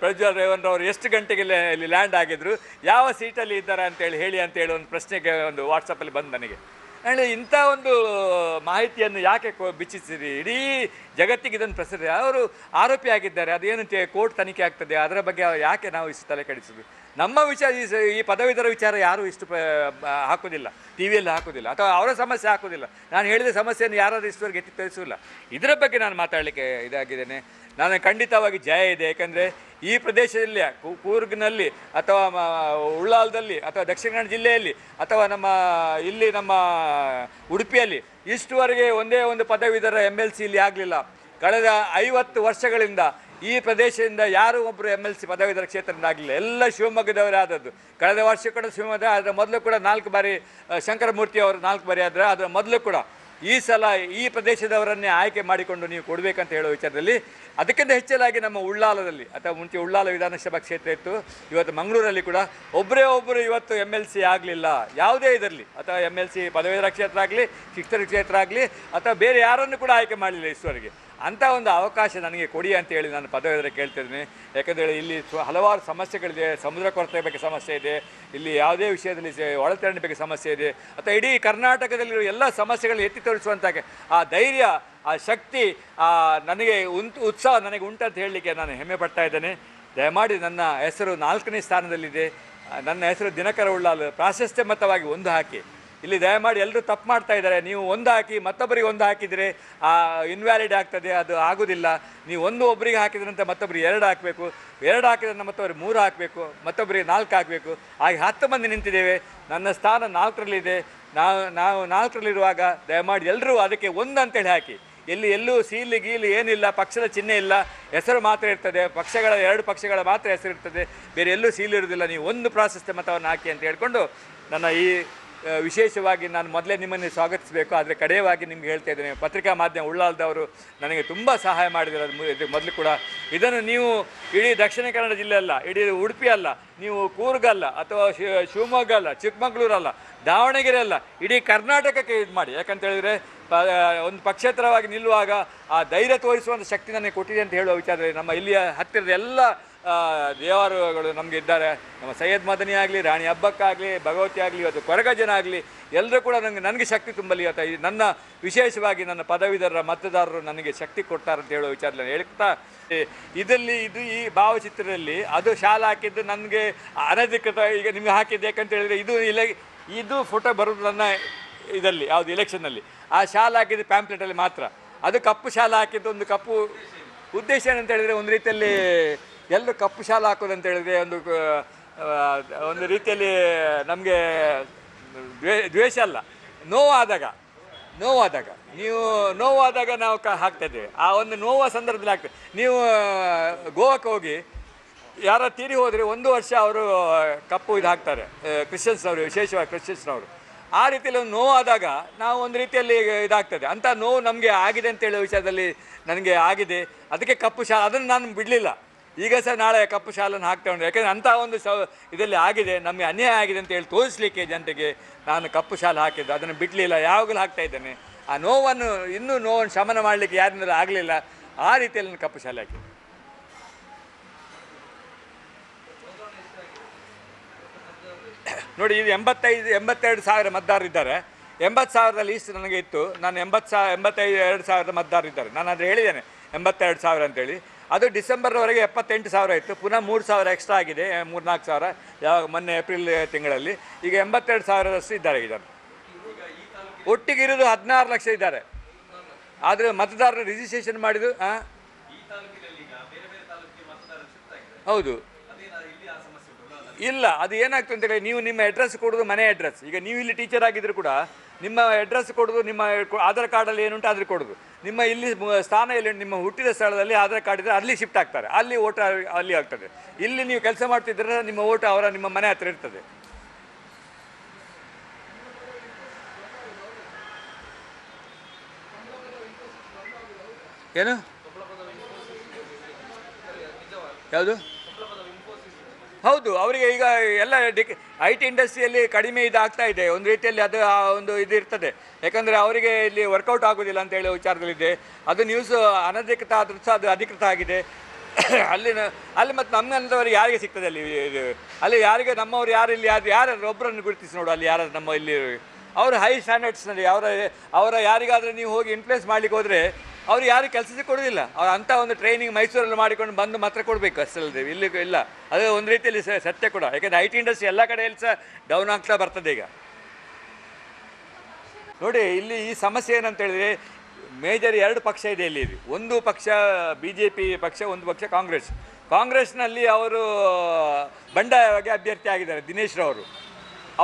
ಪ್ರಜ್ವಲ್ ರೇವನ್ ಅವರು ಎಷ್ಟು ಗಂಟೆಗೆ ಇಲ್ಲಿ ಲ್ಯಾಂಡ್ ಆಗಿದ್ರು? ಯಾವ ಸೀಟಲ್ಲಿ ಇದ್ದಾರೆ ಅಂತೇಳಿ ಹೇಳಿ ಅಂತೇಳಿ ಒಂದು ಪ್ರಶ್ನೆಗೆ ಒಂದು ವಾಟ್ಸಪ್ಪಲ್ಲಿ ಬಂದು ನನಗೆ. ಹೇಳಿ ಇಂಥ ಒಂದು ಮಾಹಿತಿಯನ್ನು ಯಾಕೆ ಬಿಚ್ಚಿಸಿರಿ ಇಡೀ ಜಗತ್ತಿಗೆ ಇದನ್ನು ಪ್ರಸಿದ್ಧ. ಅವರು ಆರೋಪಿ ಆಗಿದ್ದಾರೆ ಕೋರ್ಟ್ ತನಿಖೆ ಆಗ್ತದೆ. ಅದರ ಬಗ್ಗೆ ಯಾಕೆ ನಾವು ಇಷ್ಟು ತಲೆ ಕೆಡಿಸೋದು ನಮ್ಮ ವಿಚಾರ, ಈ ಪದವೀಧರ ವಿಚಾರ ಯಾರೂ ಇಷ್ಟು ಹಾಕೋದಿಲ್ಲ. ಟಿ ವಿಯಲ್ಲಿ ಹಾಕೋದಿಲ್ಲ. ಅಥವಾ ಅವರ ಸಮಸ್ಯೆ ಹಾಕೋದಿಲ್ಲ. ನಾನು ಹೇಳಿದ ಸಮಸ್ಯೆಯನ್ನು ಯಾರಾದರೂ ಇಷ್ಟವರೆಗೆ ಎತ್ತಿ ತೋರಿಸಿಲ್ಲ ಇದರ ಬಗ್ಗೆ ನಾನು ಮಾತಾಡಲಿಕ್ಕೆ ಇದಾಗಿದ್ದೇನೆ. ನಾನು ಖಂಡಿತವಾಗಿ ಜಯ ಇದೆ. ಯಾಕಂದರೆ ಈ ಪ್ರದೇಶದಲ್ಲಿ ಕೂರ್ಗ್ನಲ್ಲಿ ಅಥವಾ ಉಳ್ಳಾಲದಲ್ಲಿ ಅಥವಾ ದಕ್ಷಿಣ ಕನ್ನಡ ಜಿಲ್ಲೆಯಲ್ಲಿ ಅಥವಾ ನಮ್ಮ, ಇಲ್ಲಿ ನಮ್ಮ ಉಡುಪಿಯಲ್ಲಿ ಇಷ್ಟುವರೆಗೆ ಒಂದೇ ಒಂದು ಪದವೀಧರ ಎಂ ಎಲ್ ಸಿ ಇಲ್ಲಿ ಆಗಲಿಲ್ಲ. ಕಳೆದ ಐವತ್ತು ವರ್ಷಗಳಿಂದ ಈ ಪ್ರದೇಶದಿಂದ ಯಾರೂ ಒಬ್ಬರು ಎಂ ಎಲ್ ಸಿ ಪದವೀಧರ ಕ್ಷೇತ್ರದಿಂದ ಆಗಲಿಲ್ಲ ಎಲ್ಲ ಶಿವಮೊಗ್ಗದವರೇ ಆದದ್ದು ಕಳೆದ ವರ್ಷ ಕೂಡ ಶಿವಮೊಗ್ಗ ಅದರ ಮೊದಲು ಕೂಡ ನಾಲ್ಕು ಬಾರಿ ಶಂಕರಮೂರ್ತಿ ಅವರು ನಾಲ್ಕು ಬಾರಿ ಆದರೆ ಅದರ ಮೊದಲು ಕೂಡ ಈ ಸಲ ಈ ಪ್ರದೇಶದವರನ್ನೇ ಆಯ್ಕೆ ಮಾಡಿಕೊಂಡು ನೀವು ಕೊಡಬೇಕಂತ ಹೇಳೋ ವಿಚಾರದಲ್ಲಿ, ಅದಕ್ಕಿಂತ ಹೆಚ್ಚಲಾಗಿ ನಮ್ಮ ಉಳ್ಳಾಲದಲ್ಲಿ, ಅಥವಾ ಮುಂಚೆ ಉಳ್ಳಾಲ ವಿಧಾನಸಭಾ ಕ್ಷೇತ್ರ ಇತ್ತು, ಇವತ್ತು ಮಂಗಳೂರಲ್ಲಿ ಕೂಡ ಒಬ್ಬರೇ ಒಬ್ಬರು ಇವತ್ತು ಎಂ ಎಲ್ ಸಿ ಆಗಲಿಲ್ಲ. ಯಾವುದೇ ಇದರಲ್ಲಿ, ಅಥವಾ ಎಂ ಎಲ್ ಸಿ ಪದವೀಧರ ಕ್ಷೇತ್ರ ಆಗಲಿ ಶಿಕ್ಷಣ ಕ್ಷೇತ್ರ ಆಗಲಿ, ಅಥವಾ ಬೇರೆ ಯಾರನ್ನು ಕೂಡ ಆಯ್ಕೆ ಮಾಡಲಿಲ್ಲ ಇಷ್ಟವರೆಗೆ ಅಂಥ ಒಂದು ಅವಕಾಶ ನನಗೆ ಕೊಡಿ ಅಂತ ಹೇಳಿ ನಾನು ಪದವೀಧರ ಕೇಳ್ತಿದ್ದೀನಿ. ಯಾಕಂದರೆ ಇಲ್ಲಿ ಹಲವಾರು ಸಮಸ್ಯೆಗಳಿದೆ. ಸಮುದ್ರ ಕೊರತೆ ಬಗ್ಗೆ ಸಮಸ್ಯೆ ಇದೆ. ಇಲ್ಲಿ ಯಾವುದೇ ವಿಷಯದಲ್ಲಿ ಒಳತೆರಣಿ ಬಗ್ಗೆ ಸಮಸ್ಯೆ ಇದೆ. ಅಥವಾ ಇಡೀ ಕರ್ನಾಟಕದಲ್ಲಿರುವ ಎಲ್ಲ ಸಮಸ್ಯೆಗಳು ಎತ್ತಿ ತೋರಿಸುವಂಥ ಆ ಧೈರ್ಯ, ಆ ಶಕ್ತಿ, ಆ ನನಗೆ ಉತ್ಸಾಹ ನನಗೆ ಉಂಟಂತ ಹೇಳಲಿಕ್ಕೆ ನಾನು ಹೆಮ್ಮೆ ಪಡ್ತಾ ಇದ್ದೇನೆ. ದಯಮಾಡಿ ನನ್ನ ಹೆಸರು ನಾಲ್ಕನೇ ಸ್ಥಾನದಲ್ಲಿದೆ. ನನ್ನ ಹೆಸರು ದಿನಕರ ಉಳ್ಳಾಲು ಪ್ರಾಶಸ್ತ್ಯಮತವಾಗಿ ಒಂದು ಹಾಕಿ. ಇಲ್ಲಿ ದಯಮಾಡಿ ಎಲ್ಲರೂ ತಪ್ಪು ಮಾಡ್ತಾ ಇದ್ದಾರೆ. ನೀವು ಒಂದು ಹಾಕಿ, ಮತ್ತೊಬ್ಬರಿಗೆ ಒಂದು ಹಾಕಿದರೆ ಆ ಇನ್ವ್ಯಾಲಿಡ್ ಆಗ್ತದೆ, ಅದು ಆಗೋದಿಲ್ಲ. ನೀವು ಒಂದು ಒಬ್ಬರಿಗೆ ಹಾಕಿದ್ರಂತೆ ಮತ್ತೊಬ್ಬರಿಗೆ ಎರಡು ಹಾಕಬೇಕು. ಎರಡು ಹಾಕಿದ್ರಂತೆ ಮತ್ತೊಬ್ಬರಿಗೆ ಮೂರು ಹಾಕಬೇಕು ಮತ್ತೊಬ್ಬರಿಗೆ ನಾಲ್ಕು ಹಾಕಬೇಕು. ಹಾಗೆ ಹತ್ತು ಮಂದಿ ನಿಂತಿದ್ದೇವೆ. ನನ್ನ ಸ್ಥಾನ ನಾಲ್ಕರಲ್ಲಿದೆ. ನಾವು ನಾವು ನಾಲ್ಕರಲ್ಲಿರುವಾಗ ದಯಮಾಡಿ ಎಲ್ಲರೂ ಅದಕ್ಕೆ ಒಂದು ಅಂತೇಳಿ ಹಾಕಿ. ಎಲ್ಲಿ ಎಲ್ಲೂ ಸೀಲು, ಗೀಲಿ ಏನಿಲ್ಲ, ಪಕ್ಷದ ಚಿಹ್ನೆ ಇಲ್ಲ. ಹೆಸರು ಮಾತ್ರ ಇರ್ತದೆ. ಪಕ್ಷಗಳ, ಎರಡು ಪಕ್ಷಗಳ ಮಾತ್ರ ಹೆಸರು ಇರ್ತದೆ. ಬೇರೆ ಎಲ್ಲೂ ಸೀಲ್ ಇರೋದಿಲ್ಲ ನೀವು ಒಂದು ಪ್ರಾಶಸ್ತ್ಯ ಮತವನ್ನು ಹಾಕಿ ಅಂತ ಹೇಳ್ಕೊಂಡು ನನ್ನ ಈ ವಿಶೇಷವಾಗಿ ನಾನು ಮೊದಲೇ ನಿಮ್ಮನ್ನು ಸ್ವಾಗತಿಸಬೇಕು, ಆದರೆ ಕಡೆಯವಾಗಿ ನಿಮ್ಗೆ ಹೇಳ್ತಾ ಇದ್ದೇನೆ. ಪತ್ರಿಕಾ ಮಾಧ್ಯಮ ಉಳ್ಳಾಲ್ದವರು ನನಗೆ ತುಂಬ ಸಹಾಯ ಮಾಡಿದ್ರು ಅದು ಮು- ಇದು ಮೊದಲು ಕೂಡ. ಇದನ್ನು ನೀವು ಇಡೀ ದಕ್ಷಿಣ ಕನ್ನಡ ಜಿಲ್ಲೆ ಅಲ್ಲ, ಇಡೀ ಉಡುಪಿ ಅಲ್ಲ, ನೀವು ಕೂರ್ಗಲ್ಲ ಅಥವಾ ಶಿವಮೊಗ್ಗ ಅಲ್ಲ, ಚಿಕ್ಕಮಗಳೂರು ಅಲ್ಲ, ದಾವಣಗೆರೆ ಅಲ್ಲ, ಇಡೀ ಕರ್ನಾಟಕಕ್ಕೆ ಇದು ಮಾಡಿ. ಯಾಕಂತ ಹೇಳಿದರೆ ಒಂದು ಪಕ್ಷೇತರವಾಗಿ ನಿಲ್ಲುವಾಗ ಆ ಧೈರ್ಯ ತೋರಿಸುವಂಥ ಶಕ್ತಿ ನನಗೆ ಕೊಟ್ಟಿದೆ ಅಂತ ಹೇಳುವ ವಿಚಾರದಲ್ಲಿ ನಮ್ಮ ಇಲ್ಲಿಯ ಹತ್ತಿರದ ಎಲ್ಲ ದೇವರುಗಳು ನಮಗೆ ಇದ್ದಾರೆ. ನಮ್ಮ ಸೈಯದ್ ಮದನಿ ಆಗಲಿ, ರಾಣಿ ಹಬ್ಬಕ್ಕಾಗಲಿ ಭಗವತಿ ಆಗಲಿ, ಇವತ್ತು ಕೊರಗಜನ ಆಗಲಿ ಎಲ್ಲರೂ ಕೂಡ ನನಗೆ ನನಗೆ ಶಕ್ತಿ ತುಂಬಲಿ ಈ ನನ್ನ ವಿಶೇಷವಾಗಿ ನನ್ನ ಪದವೀಧರರ, ಮತದಾರರು ನನಗೆ ಶಕ್ತಿ ಕೊಡ್ತಾರೆ ಅಂತ ಹೇಳೋ ವಿಚಾರದಲ್ಲಿ ಹೇಳ್ತಾ ಇದರಲ್ಲಿ ಇದು ಈ ಭಾವಚಿತ್ರದಲ್ಲಿ ಅದು ಶಾಲೆ ಹಾಕಿದ್ದು ನನಗೆ ಅನಧಿಕೃತ, ಈಗ ನಿಮಗೆ ಹಾಕಿದ್ದು ಯಾಕಂತ ಹೇಳಿದರೆ ಇದು ಇಲೆ, ಇದು ಫೋಟೋ ಬರೋದು ನನ್ನ ಇದರಲ್ಲಿ, ಯಾವುದು ಎಲೆಕ್ಷನ್ನಲ್ಲಿ ಆ ಶಾಲೆ ಹಾಕಿದ್ದು ಪ್ಯಾಂಪ್ಲೆಟಲ್ಲಿ ಮಾತ್ರ. ಅದು ಕಪ್ಪು ಶಾಲೆ ಹಾಕಿದ್ದು ಒಂದು ಕಪ್ಪು ಉದ್ದೇಶ ಏನಂತ ಹೇಳಿದರೆ ಒಂದು ರೀತಿಯಲ್ಲಿ ಎಲ್ಲರೂ ಕಪ್ಪು ಶಾಲು ಹಾಕೋದು ಅಂತ ಹೇಳಿದ್ರೆ ಒಂದು ಒಂದು ರೀತಿಯಲ್ಲಿ ನಮಗೆ ದ್ವೇ, ದ್ವೇಷ ಅಲ್ಲ, ನೋವಾದಾಗ ನೋವಾದಾಗ, ನೀವು ನೋವಾದಾಗ ನಾವು ಕ ಹಾಕ್ತಾಯಿದ್ದೇವೆ ಆ ಒಂದು ನೋವ ಸಂದರ್ಭದಲ್ಲಿ ಹಾಕ್ತೇವೆ. ನೀವು ಗೋವಾಕ್ಕೆ ಹೋಗಿ, ಯಾರ ತೀರಿ ಹೋದರೆ ಒಂದು ವರ್ಷ ಅವರು ಕಪ್ಪು ಇದು ಹಾಕ್ತಾರೆ ಕ್ರಿಶ್ಚಿಯನ್ಸ್ನವರು ವಿಶೇಷವಾಗಿ ಕ್ರಿಶ್ಚಿಯನ್ಸ್ನವರು ಆ ರೀತಿಯಲ್ಲಿ ಒಂದು ನೋವಾದಾಗ ನಾವು ಒಂದು ರೀತಿಯಲ್ಲಿ ಇದಾಗ್ತದೆ. ಅಂಥ ನೋವು ನಮಗೆ ಆಗಿದೆ ಅಂತ ವಿಷಯದಲ್ಲಿ ನನಗೆ ಆಗಿದೆ. ಅದಕ್ಕೆ ಕಪ್ಪು ಶಾ ಅದನ್ನು ನಾನು ಬಿಡಲಿಲ್ಲ. ಈಗ ಸಹ ನಾಳೆ ಕಪ್ಪು ಶಾಲನ್ನು ಹಾಕ್ತಾ ಉಂಟು. ಯಾಕೆಂದರೆ ಅಂಥ ಒಂದು ಸ, ಇದರಲ್ಲಿ ಆಗಿದೆ, ನಮಗೆ ಅನ್ಯಾಯ ಆಗಿದೆ ಅಂತ ಹೇಳಿ ತೋರಿಸ್ಲಿಕ್ಕೆ ಜನತೆಗೆ ನಾನು ಕಪ್ಪು ಶಾಲೆ ಹಾಕಿದ್ದು. ಅದನ್ನು ಬಿಡಲಿಲ್ಲ, ಯಾವಾಗಲೂ ಹಾಕ್ತಾ ಇದ್ದೇನೆ. ಆ ನೋವನ್ನು, ಇನ್ನೂ ನೋವನ್ನು ಶಮನ ಮಾಡಲಿಕ್ಕೆ ಯಾರಿಂದಲೂ ಆಗಲಿಲ್ಲ. ಆ ರೀತಿಯಲ್ಲಿ ನಾನು ಕಪ್ಪು ಶಾಲೆ ಹಾಕಿದ್ದೆ. ನೋಡಿ, ಇದು ಎಂಬತ್ತೈದು, ಎಂಬತ್ತೆರಡು ಸಾವಿರ ಮತದಾರರಿದ್ದಾರೆ ಎಂಬತ್ತು ಸಾವಿರದಲ್ಲಿ ಲೀಸ್ಟ್ ನನಗೆ ಇತ್ತು. ನಾನು ಎಂಬತ್ತು ಸಾವಿರ ಎಂಬತ್ತೈದು, ಎರಡು ಸಾವಿರದ ಮತದಾರರಿದ್ದಾರೆ ನಾನು ಅದು ಹೇಳಿದ್ದೇನೆ, ಎಂಬತ್ತೆರಡು ಸಾವಿರ ಅಂತೇಳಿ. ಅದು ಡಿಸೆಂಬರ್ವರೆಗೆ ಎಪ್ಪತ್ತೆಂಟು ಸಾವಿರ ಇತ್ತು. ಪುನಃ ಮೂರು ಸಾವಿರ ಎಕ್ಸ್ಟ್ರಾ ಆಗಿದೆ ಮೂರು ನಾಲ್ಕು ಸಾವಿರ. ಯಾವಾಗ ಮೊನ್ನೆ ಏಪ್ರಿಲ್ ತಿಂಗಳಲ್ಲಿ. ಈಗ ಎಂಬತ್ತೆರಡು ಸಾವಿರದಷ್ಟು ಇದ್ದಾರೆ ಇದನ್ನು ಒಟ್ಟಿಗೆ ಇರೋದು ಹದಿನಾರು ಲಕ್ಷ ಇದ್ದಾರೆ. ಆದರೆ ಮತದಾರರು ರಿಜಿಸ್ಟ್ರೇಷನ್ ಮಾಡಿದ್ದು ಹಾಂ ಹೌದು. ಇಲ್ಲ, ಅದು ಏನಾಗ್ತದೆ ಅಂತೇಳಿ ನೀವು ನಿಮ್ಮ ಅಡ್ರೆಸ್ ಕೊಡೋದು ಮನೆ ಅಡ್ರೆಸ್ ಈಗ ನೀವು ಇಲ್ಲಿ ಟೀಚರ್ ಆಗಿದ್ರು ಕೂಡ ನಿಮ್ಮ ಅಡ್ರೆಸ್ ಕೊಡೋದು, ನಿಮ್ಮ ಆಧಾರ್ ಕಾರ್ಡಲ್ಲಿ ಏನುಂಟು ಅದ್ರ ಕೊಡೋದು. ನಿಮ್ಮ ಇಲ್ಲಿ ಸ್ಥಾನ ಎಲ್ಲಿ ನಿಮ್ಮ ಹುಟ್ಟಿದ ಸ್ಥಳದಲ್ಲಿ ಆಧಾರ್ ಕಾರ್ಡ್ ಇದ್ದರೆ ಅಲ್ಲಿ ಶಿಫ್ಟ್ ಆಗ್ತಾರೆ. ಅಲ್ಲಿ ಓಟ್ ಅಲ್ಲಿ ಆಗ್ತದೆ. ಇಲ್ಲಿ ನೀವು ಕೆಲಸ ಮಾಡ್ತಿದ್ರೆ ನಿಮ್ಮ ಓಟ್ ಅವರ ನಿಮ್ಮ ಮನೆ ಹತ್ರ ಇರ್ತದೆ. ಏನು? ಯಾವುದು? ಹೌದು, ಅವರಿಗೆ ಈಗ ಎಲ್ಲ ಡಿಕ್ ಐ ಟಿ ಇಂಡಸ್ಟ್ರಿಯಲ್ಲಿ ಕಡಿಮೆ ಇದಾಗ್ತಾ ಇದೆ. ಒಂದು ರೀತಿಯಲ್ಲಿ ಅದು ಆ ಒಂದು ಇದು ಇರ್ತದೆ. ಯಾಕಂದರೆ ಅವರಿಗೆ ಇಲ್ಲಿ ವರ್ಕೌಟ್ ಆಗೋದಿಲ್ಲ ಅಂತ ಹೇಳೋ ವಿಚಾರದಲ್ಲಿದೆ ಅದು ನ್ಯೂಸ್ ಅನಧಿಕೃತ ಆದರೂ ಸಹ ಅದು ಅಧಿಕೃತ ಆಗಿದೆ. ಅಲ್ಲಿನ ಅಲ್ಲಿ ಮತ್ತು ನಮ್ಮಂಥವ್ರಿಗೆ ಯಾರಿಗೆ ಸಿಗ್ತದೆ ಅಲ್ಲಿ ಅಲ್ಲಿ ಯಾರಿಗೆ ನಮ್ಮವ್ರು ಯಾರು ಇಲ್ಲಿ ಯಾರು ಯಾರು ಒಬ್ಬರನ್ನು ಗುರುತಿಸಿ ನೋಡು ಅಲ್ಲಿ ಯಾರು ನಮ್ಮ ಇಲ್ಲಿ ಅವರು ಹೈ ಸ್ಟ್ಯಾಂಡರ್ಡ್ಸ್ನಲ್ಲಿ ಅವರ ಅವರ ಯಾರಿಗಾದರೂ ನೀವು ಹೋಗಿ ಇನ್ಫ್ಲೂಯೆನ್ಸ್ ಮಾಡಲಿಕ್ಕೆ ಹೋದರೆ ಅವ್ರು ಯಾರು ಕೆಲಸಕ್ಕೆ ಕೊಡೋದಿಲ್ಲ. ಅವ್ರು ಅಂಥ ಒಂದು ಟ್ರೈನಿಂಗ್ ಮೈಸೂರಲ್ಲಿ ಮಾಡಿಕೊಂಡು ಬಂದು ಮಾತ್ರ ಕೊಡಬೇಕು ಅಷ್ಟಲ್ಲದೆ ಇಲ್ಲಿ ಇಲ್ಲ. ಅದು ಒಂದು ರೀತಿಯಲ್ಲಿ ಸತ್ಯ ಕೂಡ. ಯಾಕಂದರೆ ಐ ಟಿ ಇಂಡಸ್ಟ್ರಿ ಎಲ್ಲ ಕಡೆಯಲ್ಲಿ ಸಹ ಡೌನ್ ಆಗ್ತಾ ಬರ್ತದೆ ಈಗ. ನೋಡಿ, ಇಲ್ಲಿ ಈ ಸಮಸ್ಯೆ ಏನಂತ ಹೇಳಿದ್ರೆ ಮೇಜರ್ ಎರಡು ಪಕ್ಷ ಇದೆ ಇಲ್ಲಿ ಒಂದು ಪಕ್ಷ ಬಿ ಜೆ ಪಿ ಪಕ್ಷ ಒಂದು ಪಕ್ಷ ಕಾಂಗ್ರೆಸ್. ಕಾಂಗ್ರೆಸ್ನಲ್ಲಿ ಅವರು ಬಂಡಾಯವಾಗಿ ಅಭ್ಯರ್ಥಿ ಆಗಿದ್ದಾರೆ, ದಿನೇಶ್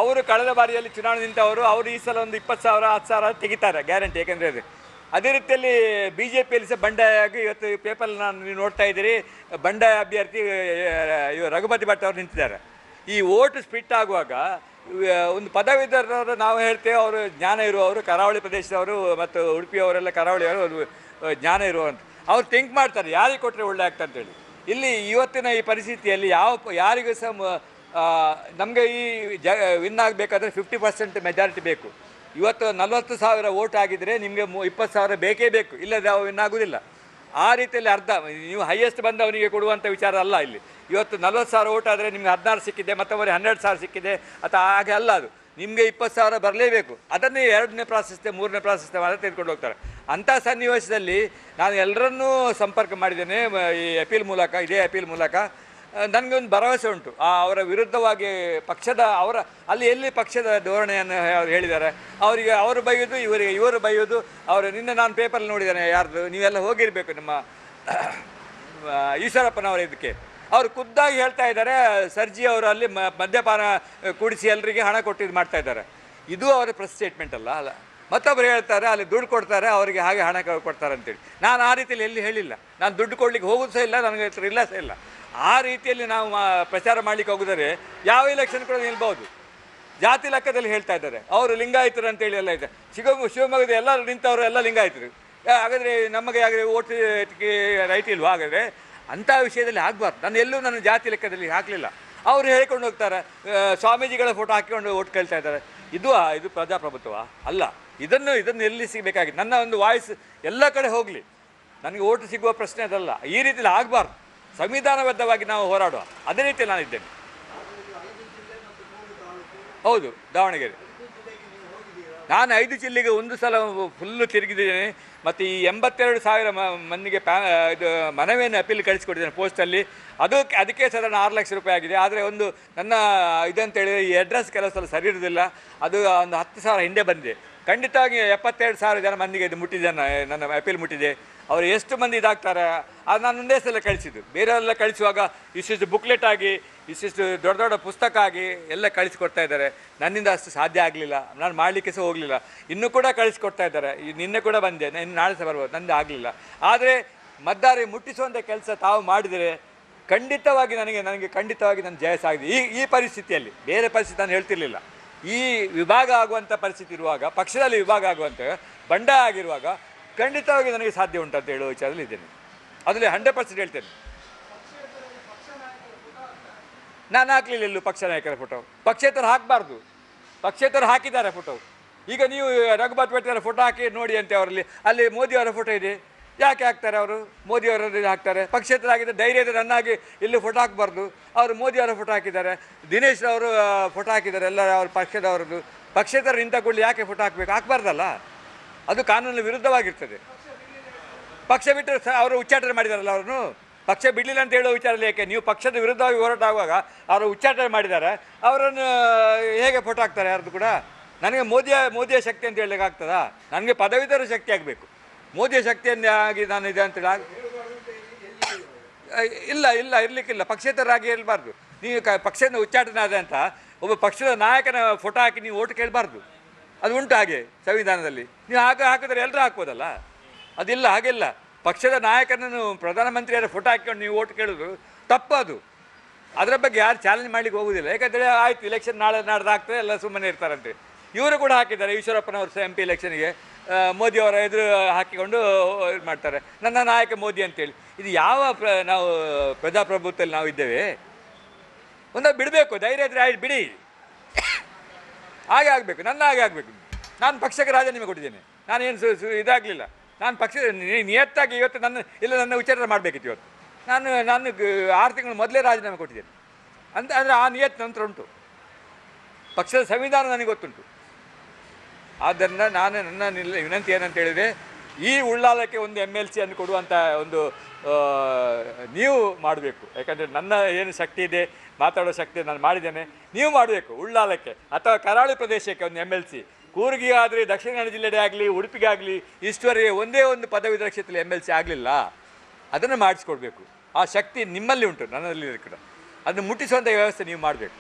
ಅವರು ಕಳೆದ ಬಾರಿಯಲ್ಲಿ ಚುನಾವಣೆ ನಿಂತವರು, ಅವರು ಈ ಸಲ ಒಂದು ಇಪ್ಪತ್ತು ಸಾವಿರ, ಹತ್ತು ಸಾವಿರ ತೆಗಿತಾರೆ, ಗ್ಯಾರಂಟಿ. ಯಾಕೆಂದರೆ ಅದು ಅದೇ ರೀತಿಯಲ್ಲಿ ಬಿ ಜೆ ಪಿಯಲ್ಲಿ ಸಹ ಬಂಡಾಯವಾಗಿ ಇವತ್ತು ಪೇಪರ್ ನಾನು ನೀವು ನೋಡ್ತಾ ಇದ್ದೀರಿ. ಬಂಡಾಯ ಅಭ್ಯರ್ಥಿ ರಘುಪತಿ ಭಟ್ ಅವರು ನಿಂತಿದ್ದಾರೆ. ಈ ಓಟ್ ಸ್ಪಿಟ್ ಆಗುವಾಗ ಒಂದು ಪದವೀಧರರು ನಾವು ಹೇಳ್ತೇವೆ, ಅವರು ಜ್ಞಾನ ಇರುವವರು, ಕರಾವಳಿ ಪ್ರದೇಶದವರು ಮತ್ತು ಉಡುಪಿಯವರೆಲ್ಲ ಕರಾವಳಿಯವರು ಜ್ಞಾನ ಇರುವಂಥ ಅವ್ರು ಥಿಂಕ್ ಮಾಡ್ತಾರೆ, ಯಾರಿಗೆ ಕೊಟ್ಟರೆ ಒಳ್ಳೆ ಆಗ್ತದೆ ಅಂತೇಳಿ. ಇಲ್ಲಿ ಇವತ್ತಿನ ಈ ಪರಿಸ್ಥಿತಿಯಲ್ಲಿ ಯಾವ ಯಾರಿಗೂ ಸಹ ನಮಗೆ ಈ ಜ ವಿನ್ ಆಗಬೇಕಾದ್ರೆ ಫಿಫ್ಟಿ ಪರ್ಸೆಂಟ್ ಮೆಜಾರಿಟಿ ಬೇಕು. ಇವತ್ತು ನಲವತ್ತು ಸಾವಿರ ಓಟ್ ಆಗಿದ್ರೆ ನಿಮಗೆ ಇಪ್ಪತ್ತು ಸಾವಿರ ಬೇಕೇ ಬೇಕು. ಇಲ್ಲದೆ ಆಗೋದಿಲ್ಲ ಆ ರೀತಿಯಲ್ಲಿ ಅರ್ಧ, ನೀವು ಹೈಯೆಸ್ಟ್ ಬಂದವನಿಗೆ ಕೊಡುವಂಥ ವಿಚಾರ ಅಲ್ಲ ಇಲ್ಲಿ. ಇವತ್ತು ನಲ್ವತ್ತು ಸಾವಿರ ಓಟ್ ಆದರೆ ನಿಮಗೆ ಹದಿನಾರು ಸಿಕ್ಕಿದೆ ಮತ್ತೊಬ್ಬರಿಗೆ ಹನ್ನೆರಡು ಸಾವಿರ ಸಿಕ್ಕಿದೆ ಅಥವಾ ಹಾಗೆ ಅಲ್ಲ ಅದು. ನಿಮಗೆ ಇಪ್ಪತ್ತು ಸಾವಿರ ಬರಲೇಬೇಕು. ಅದನ್ನೇ ಎರಡನೇ ಪ್ರಾಶಸ್ತ್ಯ, ಮೂರನೇ ಪ್ರಾಶಸ್ತ್ಯ ಮಾತ್ರ ತೆಗೆದುಕೊಂಡು ಹೋಗ್ತಾರೆ. ಅಂಥ ಸನ್ನಿವೇಶದಲ್ಲಿ ನಾನು ಎಲ್ಲರನ್ನೂ ಸಂಪರ್ಕ ಮಾಡಿದ್ದೇನೆ ಈ ಅಪೀಲ್ ಮೂಲಕ, ಇದೇ ಅಪೀಲ್ ಮೂಲಕ. ನನಗೆ ಒಂದು ಭರವಸೆ ಉಂಟು. ಅವರ ವಿರುದ್ಧವಾಗಿ ಪಕ್ಷದ ಅವರ, ಅಲ್ಲಿ ಎಲ್ಲಿ ಪಕ್ಷದ ಧೋರಣೆಯನ್ನು ಅವ್ರು ಹೇಳಿದ್ದಾರೆ, ಅವರಿಗೆ ಅವರು ಬೈಯೋದು, ಇವರಿಗೆ ಇವರು ಬೈಯೋದು, ಅವರು ನಿನ್ನೆ ನಾನು ಪೇಪರ್ ನೋಡಿದ್ದೇನೆ, ಯಾರ್ದು, ನೀವೆಲ್ಲ ಹೋಗಿರಬೇಕು ನಿಮ್ಮ ಈಶ್ವರಪ್ಪನವರ ಇದಕ್ಕೆ. ಅವರು ಖುದ್ದಾಗಿ ಹೇಳ್ತಾ ಇದ್ದಾರೆ, ಸರ್ಜಿ ಅವರು ಅಲ್ಲಿ ಮದ್ಯಪಾನ ಕೂಡಿಸಿ ಎಲ್ಲರಿಗೆ ಹಣ ಕೊಟ್ಟಿದ್ದು ಮಾಡ್ತಾ ಇದ್ದಾರೆ. ಇದು ಅವರ ಪ್ರೆಸ್ ಸ್ಟೇಟ್ಮೆಂಟ್ ಅಲ್ಲ ಅಲ್ಲ. ಮತ್ತೊಬ್ಬರು ಹೇಳ್ತಾರೆ, ಅಲ್ಲಿ ದುಡ್ಡು ಕೊಡ್ತಾರೆ, ಅವರಿಗೆ ಹಾಗೆ ಹಣ ಕೊಡ್ತಾರೆ ಅಂತೇಳಿ ನಾನು ಆ ರೀತಿಯಲ್ಲಿ ಎಲ್ಲಿ ಹೇಳಿಲ್ಲ. ನಾನು ದುಡ್ಡು ಕೊಡ್ಲಿಕ್ಕೆ ಹೋಗೋದು ಸಹ ಇಲ್ಲ, ನನಗೆ ಹತ್ರ ಇಲ್ಲ ಸಹ ಇಲ್ಲ. ಆ ರೀತಿಯಲ್ಲಿ ನಾವು ಪ್ರಚಾರ ಮಾಡ್ಲಿಕ್ಕೆ ಹೋಗಿದರೆ ಯಾವ ಎಲೆಕ್ಷನ್ ಕೂಡ ನಿಲ್ಬಹುದು. ಜಾತಿ ಲೆಕ್ಕದಲ್ಲಿ ಹೇಳ್ತಾ ಇದ್ದಾರೆ. ಅವರು ಲಿಂಗಾಯತರು ಅಂತೇಳಿ ಎಲ್ಲ ಇದೆ. ಶಿವಮೊಗ್ಗ ಶಿವಮೊಗ್ಗದ ಎಲ್ಲರೂ ನಿಂತವರು ಎಲ್ಲ ಲಿಂಗಾಯತರು. ಹಾಗಾದ್ರೆ ನಮಗೆ ಆಗಲಿ ಓಟ್ ರೈಟ್ ಇಲ್ವಾ ಹಾಗಾದ್ರೆ? ಅಂಥ ವಿಷಯದಲ್ಲಿ ಆಗಬಾರ್ದು. ನಾನು ಎಲ್ಲೂ ನನ್ನ ಜಾತಿ ಲೆಕ್ಕದಲ್ಲಿ ಹಾಕಲಿಲ್ಲ. ಅವರು ಹೇಳ್ಕೊಂಡು ಹೋಗ್ತಾರೆ ಸ್ವಾಮೀಜಿಗಳ ಫೋಟೋ ಹಾಕಿಕೊಂಡು ಓಟ್ ಕೇಳ್ತಾ ಇದ್ದಾರೆ. ಇದು ಇದು ಪ್ರಜಾಪ್ರಭುತ್ವ ಅಲ್ಲ. ಇದನ್ನು ಇದನ್ನು ಎಲ್ಲಿ ಸಿಗಬೇಕಾಗಿತ್ತು? ನನ್ನ ಒಂದು ವಾಯ್ಸ್ ಎಲ್ಲ ಕಡೆ ಹೋಗಲಿ. ನನಗೆ ಓಟ್ ಸಿಗುವ ಪ್ರಶ್ನೆ ಅದಲ್ಲ. ಈ ರೀತಿಯಲ್ಲಿ ಆಗಬಾರ್ದು. ಸಂವಿಧಾನಬದ್ಧವಾಗಿ ನಾವು ಹೋರಾಡುವ. ಅದೇ ರೀತಿಯಲ್ಲಿ ನಾನಿದ್ದೇನೆ. ಹೌದು, ದಾವಣಗೆರೆ. ನಾನು ಐದು ಜಿಲ್ಲೆಗೆ ಒಂದು ಸಲ ಫುಲ್ಲು ತಿರುಗಿದ್ದೇನೆ. ಮತ್ತು ಈ ಎಂಬತ್ತೆರಡು ಸಾವಿರ ಮಂದಿಗೆ ಪ್ಯಾ ಇದು ಮನವಿಯನ್ನು ಅಪೀಲ್ ಕಳಿಸಿಕೊಟ್ಟಿದ್ದೇನೆ ಪೋಸ್ಟಲ್ಲಿ. ಅದು ಅದಕ್ಕೆ ಸಾಧಾರಣ ಆರು ಲಕ್ಷ ರೂಪಾಯಿ ಆಗಿದೆ. ಆದರೆ ಒಂದು ನನ್ನ ಇದಂತೇಳಿದರೆ ಈ ಅಡ್ರೆಸ್ ಕೆಲವು ಸಲ ಸರಿ ಇರೋದಿಲ್ಲ ಅದು ಒಂದು ಹತ್ತು ಸಾವಿರ ಹಿಂದೆ ಬಂದಿದೆ. ಖಂಡಿತವಾಗಿ ಎಪ್ಪತ್ತೆರಡು ಸಾವಿರ ಜನ ಮಂದಿಗೆ ಇದು ಮುಟ್ಟಿದೆ, ನನ್ನ ಅಪೀಲ್ ಮುಟ್ಟಿದೆ. ಅವರು ಎಷ್ಟು ಮಂದಿ ಇದಾಗ್ತಾರೆ, ಅದು ನಾನು ಒಂದೇ ಸಲ ಕಳಿಸಿದ್ದು. ಬೇರೆಯವರೆಲ್ಲ ಕಳಿಸುವಾಗ ಇಷ್ಟಿಷ್ಟು ಬುಕ್ಲೆಟ್ ಆಗಿ, ಇಷ್ಟಿಷ್ಟು ದೊಡ್ಡ ದೊಡ್ಡ ಪುಸ್ತಕ ಆಗಿ ಎಲ್ಲ ಕಳಿಸ್ಕೊಡ್ತಾ ಇದ್ದಾರೆ. ನನ್ನಿಂದ ಅಷ್ಟು ಸಾಧ್ಯ ಆಗಲಿಲ್ಲ. ನಾನು ಮಾಡಲಿಕ್ಕೆ ಸಹ ಹೋಗಲಿಲ್ಲ. ಇನ್ನೂ ಕೂಡ ಕಳಿಸ್ಕೊಡ್ತಾ ಇದ್ದಾರೆ. ನಿನ್ನೆ ಕೂಡ ಬಂದೆ. ಇನ್ನು ನಾಳೆ ಸಹ ಬರ್ಬೋದು. ನಂದು ಆಗಲಿಲ್ಲ. ಆದರೆ ಮತದಾರಿ ಮುಟ್ಟಿಸುವಂಥ ಕೆಲಸ ತಾವು ಮಾಡಿದರೆ ಖಂಡಿತವಾಗಿ ನನಗೆ ನನಗೆ ಖಂಡಿತವಾಗಿ ನನ್ನ ಜಯ ಸಾಗಿದೆ. ಈ ಈ ಪರಿಸ್ಥಿತಿಯಲ್ಲಿ, ಬೇರೆ ಪರಿಸ್ಥಿತಿ ನಾನು ಹೇಳ್ತಿರ್ಲಿಲ್ಲ. ಈ ವಿಭಾಗ ಆಗುವಂಥ ಪರಿಸ್ಥಿತಿ ಇರುವಾಗ, ಪಕ್ಷದಲ್ಲಿ ವಿಭಾಗ ಆಗುವಂಥ ಬಂಡ ಆಗಿರುವಾಗ ಖಂಡಿತವಾಗಿ ನನಗೆ ಸಾಧ್ಯ ಉಂಟು ಅಂತ ಹೇಳುವ ವಿಚಾರದಲ್ಲಿ ಇದ್ದೇನೆ. ಅದರಲ್ಲಿ ಹಂಡ್ರೆಡ್ ಪರ್ಸೆಂಟ್ ಹೇಳ್ತೇನೆ. ನಾನು ಹಾಕಲಿಲ್ಲ ಎಲ್ಲೂ ಪಕ್ಷ ನಾಯಕರ ಫೋಟೋ ಪಕ್ಷೇತರ ಹಾಕಬಾರ್ದು. ಪಕ್ಷೇತರ ಹಾಕಿದ್ದಾರೆ ಫೋಟೋ ಈಗ ನೀವು ರಘುಬಾತ್ ಭಟ್ರ ಫೋಟೋ ಹಾಕಿ ನೋಡಿ ಅಂತೆ ಅವರಲ್ಲಿ. ಅಲ್ಲಿ ಮೋದಿಯವರ ಫೋಟೋ ಇದೆ. ಯಾಕೆ ಹಾಕ್ತಾರೆ ಅವರು? ಮೋದಿಯವರ ಹಾಕ್ತಾರೆ. ಪಕ್ಷೇತರ ಹಾಕಿದ್ರೆ ಧೈರ್ಯ ಇದೆ ನನ್ನಾಗಿ ಇಲ್ಲಿ ಫೋಟೋ ಹಾಕಬಾರ್ದು. ಅವರು ಮೋದಿಯವರ ಫೋಟೋ ಹಾಕಿದ್ದಾರೆ. ದಿನೇಶ್ ಅವರು ಫೋಟೋ ಹಾಕಿದ್ದಾರೆ ಎಲ್ಲ ಅವ್ರ ಪಕ್ಷದವರದ್ದು. ಪಕ್ಷೇತರ ನಿಂತ ಕೂಡಲಿ ಯಾಕೆ ಫೋಟೋ ಹಾಕಬೇಕು? ಹಾಕಬಾರ್ದಲ್ಲ? ಅದು ಕಾನೂನಿನ ವಿರುದ್ಧವಾಗಿರ್ತದೆ. ಪಕ್ಷ ಬಿಟ್ಟರೆ ಅವರು ಉಚ್ಚಾಟನೆ ಮಾಡಿದಾರಲ್ಲ ಅವ್ರನ್ನು? ಪಕ್ಷ ಬಿಡಲಿಲ್ಲ ಅಂತ ಹೇಳೋ ವಿಚಾರ ಯಾಕೆ? ನೀವು ಪಕ್ಷದ ವಿರುದ್ಧವಾಗಿ ಹೋರಾಟ ಆಗುವಾಗ ಅವರು ಉಚ್ಚಾಟನೆ ಮಾಡಿದ್ದಾರೆ. ಅವರನ್ನು ಹೇಗೆ ಫೋಟೋ ಹಾಕ್ತಾರೆ ಯಾರ್ದು ಕೂಡ? ನನಗೆ ಮೋದಿಯ ಮೋದಿಯ ಶಕ್ತಿ ಅಂತ ಹೇಳಲಿಕ್ಕೆ ಆಗ್ತದಾ? ನನಗೆ ಪದವೀಧರ ಶಕ್ತಿ ಆಗಬೇಕು. ಮೋದಿಯ ಶಕ್ತಿಯನ್ನೇ ಆಗಿ ನಾನು ಇದೆ ಅಂತೇಳಿ ಇಲ್ಲ ಇಲ್ಲ, ಇರಲಿಕ್ಕಿಲ್ಲ. ಪಕ್ಷೇತರಾಗಿ ಇರಬಾರ್ದು. ನೀವು ಕ ಪಕ್ಷದಿಂದ ಉಚ್ಚಾಟನೆ ಆದ ಅಂತ ಒಬ್ಬ ಪಕ್ಷದ ನಾಯಕನ ಫೋಟೋ ಹಾಕಿ ನೀವು ಓಟ್ ಕೇಳಬಾರ್ದು. ಅದು ಉಂಟು ಹಾಗೆ ಸಂವಿಧಾನದಲ್ಲಿ. ನೀವು ಹಾಕ, ಹಾಕಿದ್ರೆ ಎಲ್ಲರೂ ಹಾಕ್ಬೋದಲ್ಲ? ಅದಿಲ್ಲ, ಹಾಗಿಲ್ಲ. ಪಕ್ಷದ ನಾಯಕನನ್ನು ಪ್ರಧಾನಮಂತ್ರಿಯರ ಫೋಟೋ ಹಾಕಿಕೊಂಡು ನೀವು ಓಟ್ ಕೇಳೋದು ತಪ್ಪು ಅದು ಅದರ ಬಗ್ಗೆ ಯಾರು ಚಾಲೆಂಜ್ ಮಾಡ್ಲಿಕ್ಕೆ ಹೋಗುವುದಿಲ್ಲ ಯಾಕಂದರೆ ಆಯ್ತು ಇಲೆಕ್ಷನ್ ನಾಳೆ, ನಾಡ್ದು ಎಲ್ಲ ಸುಮ್ಮನೆ ಇರ್ತಾರಂತೆ. ಇವರು ಕೂಡ ಹಾಕಿದ್ದಾರೆ, ಈಶ್ವರಪ್ಪನವರು ಎಂ ಪಿ ಎಲೆಕ್ಷನ್ಗೆ ಮೋದಿ ಅವರ ಎದುರು ಹಾಕಿಕೊಂಡು ಇದು ಮಾಡ್ತಾರೆ. ನನ್ನ ನಾಯಕ ಮೋದಿ ಅಂತೇಳಿ. ಇದು ಯಾವ ಪ್ರ, ನಾವು ಪ್ರಜಾಪ್ರಭುತ್ವದಲ್ಲಿ ನಾವು ಇದ್ದೇವೆ? ಒಂದು ಬಿಡಬೇಕು, ಧೈರ್ಯ ಇದ್ರೆ ಆಯ್ತು ಬಿಡಿ. ಹಾಗೆ ಆಗಬೇಕು, ನನ್ನ ಹಾಗೆ ಆಗಬೇಕು. ನಾನು ಪಕ್ಷಕ್ಕೆ ರಾಜೀನಾಮೆ ಕೊಟ್ಟಿದ್ದೇನೆ. ನಾನೇನು ಸು ಸು, ಇದಾಗಲಿಲ್ಲ. ನಾನು ಪಕ್ಷ ನಿಯತ್ತಾಗಿ ಇವತ್ತು ನನ್ನ, ಇಲ್ಲ ನನ್ನ ವಿಚಾರ ಮಾಡಬೇಕಿತ್ತು ಇವತ್ತು. ನಾನು ನಾನು ಆರು ತಿಂಗಳು ಮೊದಲೇ ರಾಜೀನಾಮೆ ಕೊಟ್ಟಿದ್ದೇನೆ. ಅಂತ ಅಂದರೆ ಆ ನಿಯತ್ ನಂತರ ಉಂಟು. ಪಕ್ಷದ ಸಂವಿಧಾನ ನನಗೆ ಗೊತ್ತುಂಟು. ಆದ್ದರಿಂದ ನಾನು ನನ್ನ ನಿಲ್ಲ ವಿನಂತಿ ಏನಂತ ಹೇಳಿದರೆ, ಈ ಉಳ್ಳಾಲಕ್ಕೆ ಒಂದು ಎಂ ಎಲ್ ಸಿ ಅನ್ನು ಕೊಡುವಂಥ ಒಂದು ನೀವು ಮಾಡಬೇಕು. ಯಾಕಂದರೆ ನನ್ನ ಏನು ಶಕ್ತಿ ಇದೆ, ಮಾತಾಡೋ ಶಕ್ತಿ ನಾನು ಮಾಡಿದ್ದೇನೆ. ನೀವು ಮಾಡಬೇಕು ಉಳ್ಳಾಲಕ್ಕೆ. ಅಥವಾ ಕರಾವಳಿ ಪ್ರದೇಶಕ್ಕೆ ಒಂದು ಎಂ ಎಲ್ ಸಿ ಕೂರ್ಗಿ ಆದರೆ ದಕ್ಷಿಣ ಕನ್ನಡ ಜಿಲ್ಲೆಡೆ ಆಗಲಿ ಉಡುಪಿಗೆ ಆಗಲಿ ಇಷ್ಟುವರೆಗೆ ಒಂದೇ ಒಂದು ಪದವೀಧರ ಕ್ಷೇತ್ರದಲ್ಲಿ ಎಂ ಎಲ್ ಸಿ ಆಗಲಿಲ್ಲ. ಅದನ್ನು ಮಾಡಿಸ್ಕೊಡ್ಬೇಕು. ಆ ಶಕ್ತಿ ನಿಮ್ಮಲ್ಲಿ ಉಂಟು ನನ್ನಲ್ಲಿ ಕೂಡ. ಅದನ್ನು ಮುಟ್ಟಿಸುವಂಥ ವ್ಯವಸ್ಥೆ ನೀವು ಮಾಡಬೇಕು.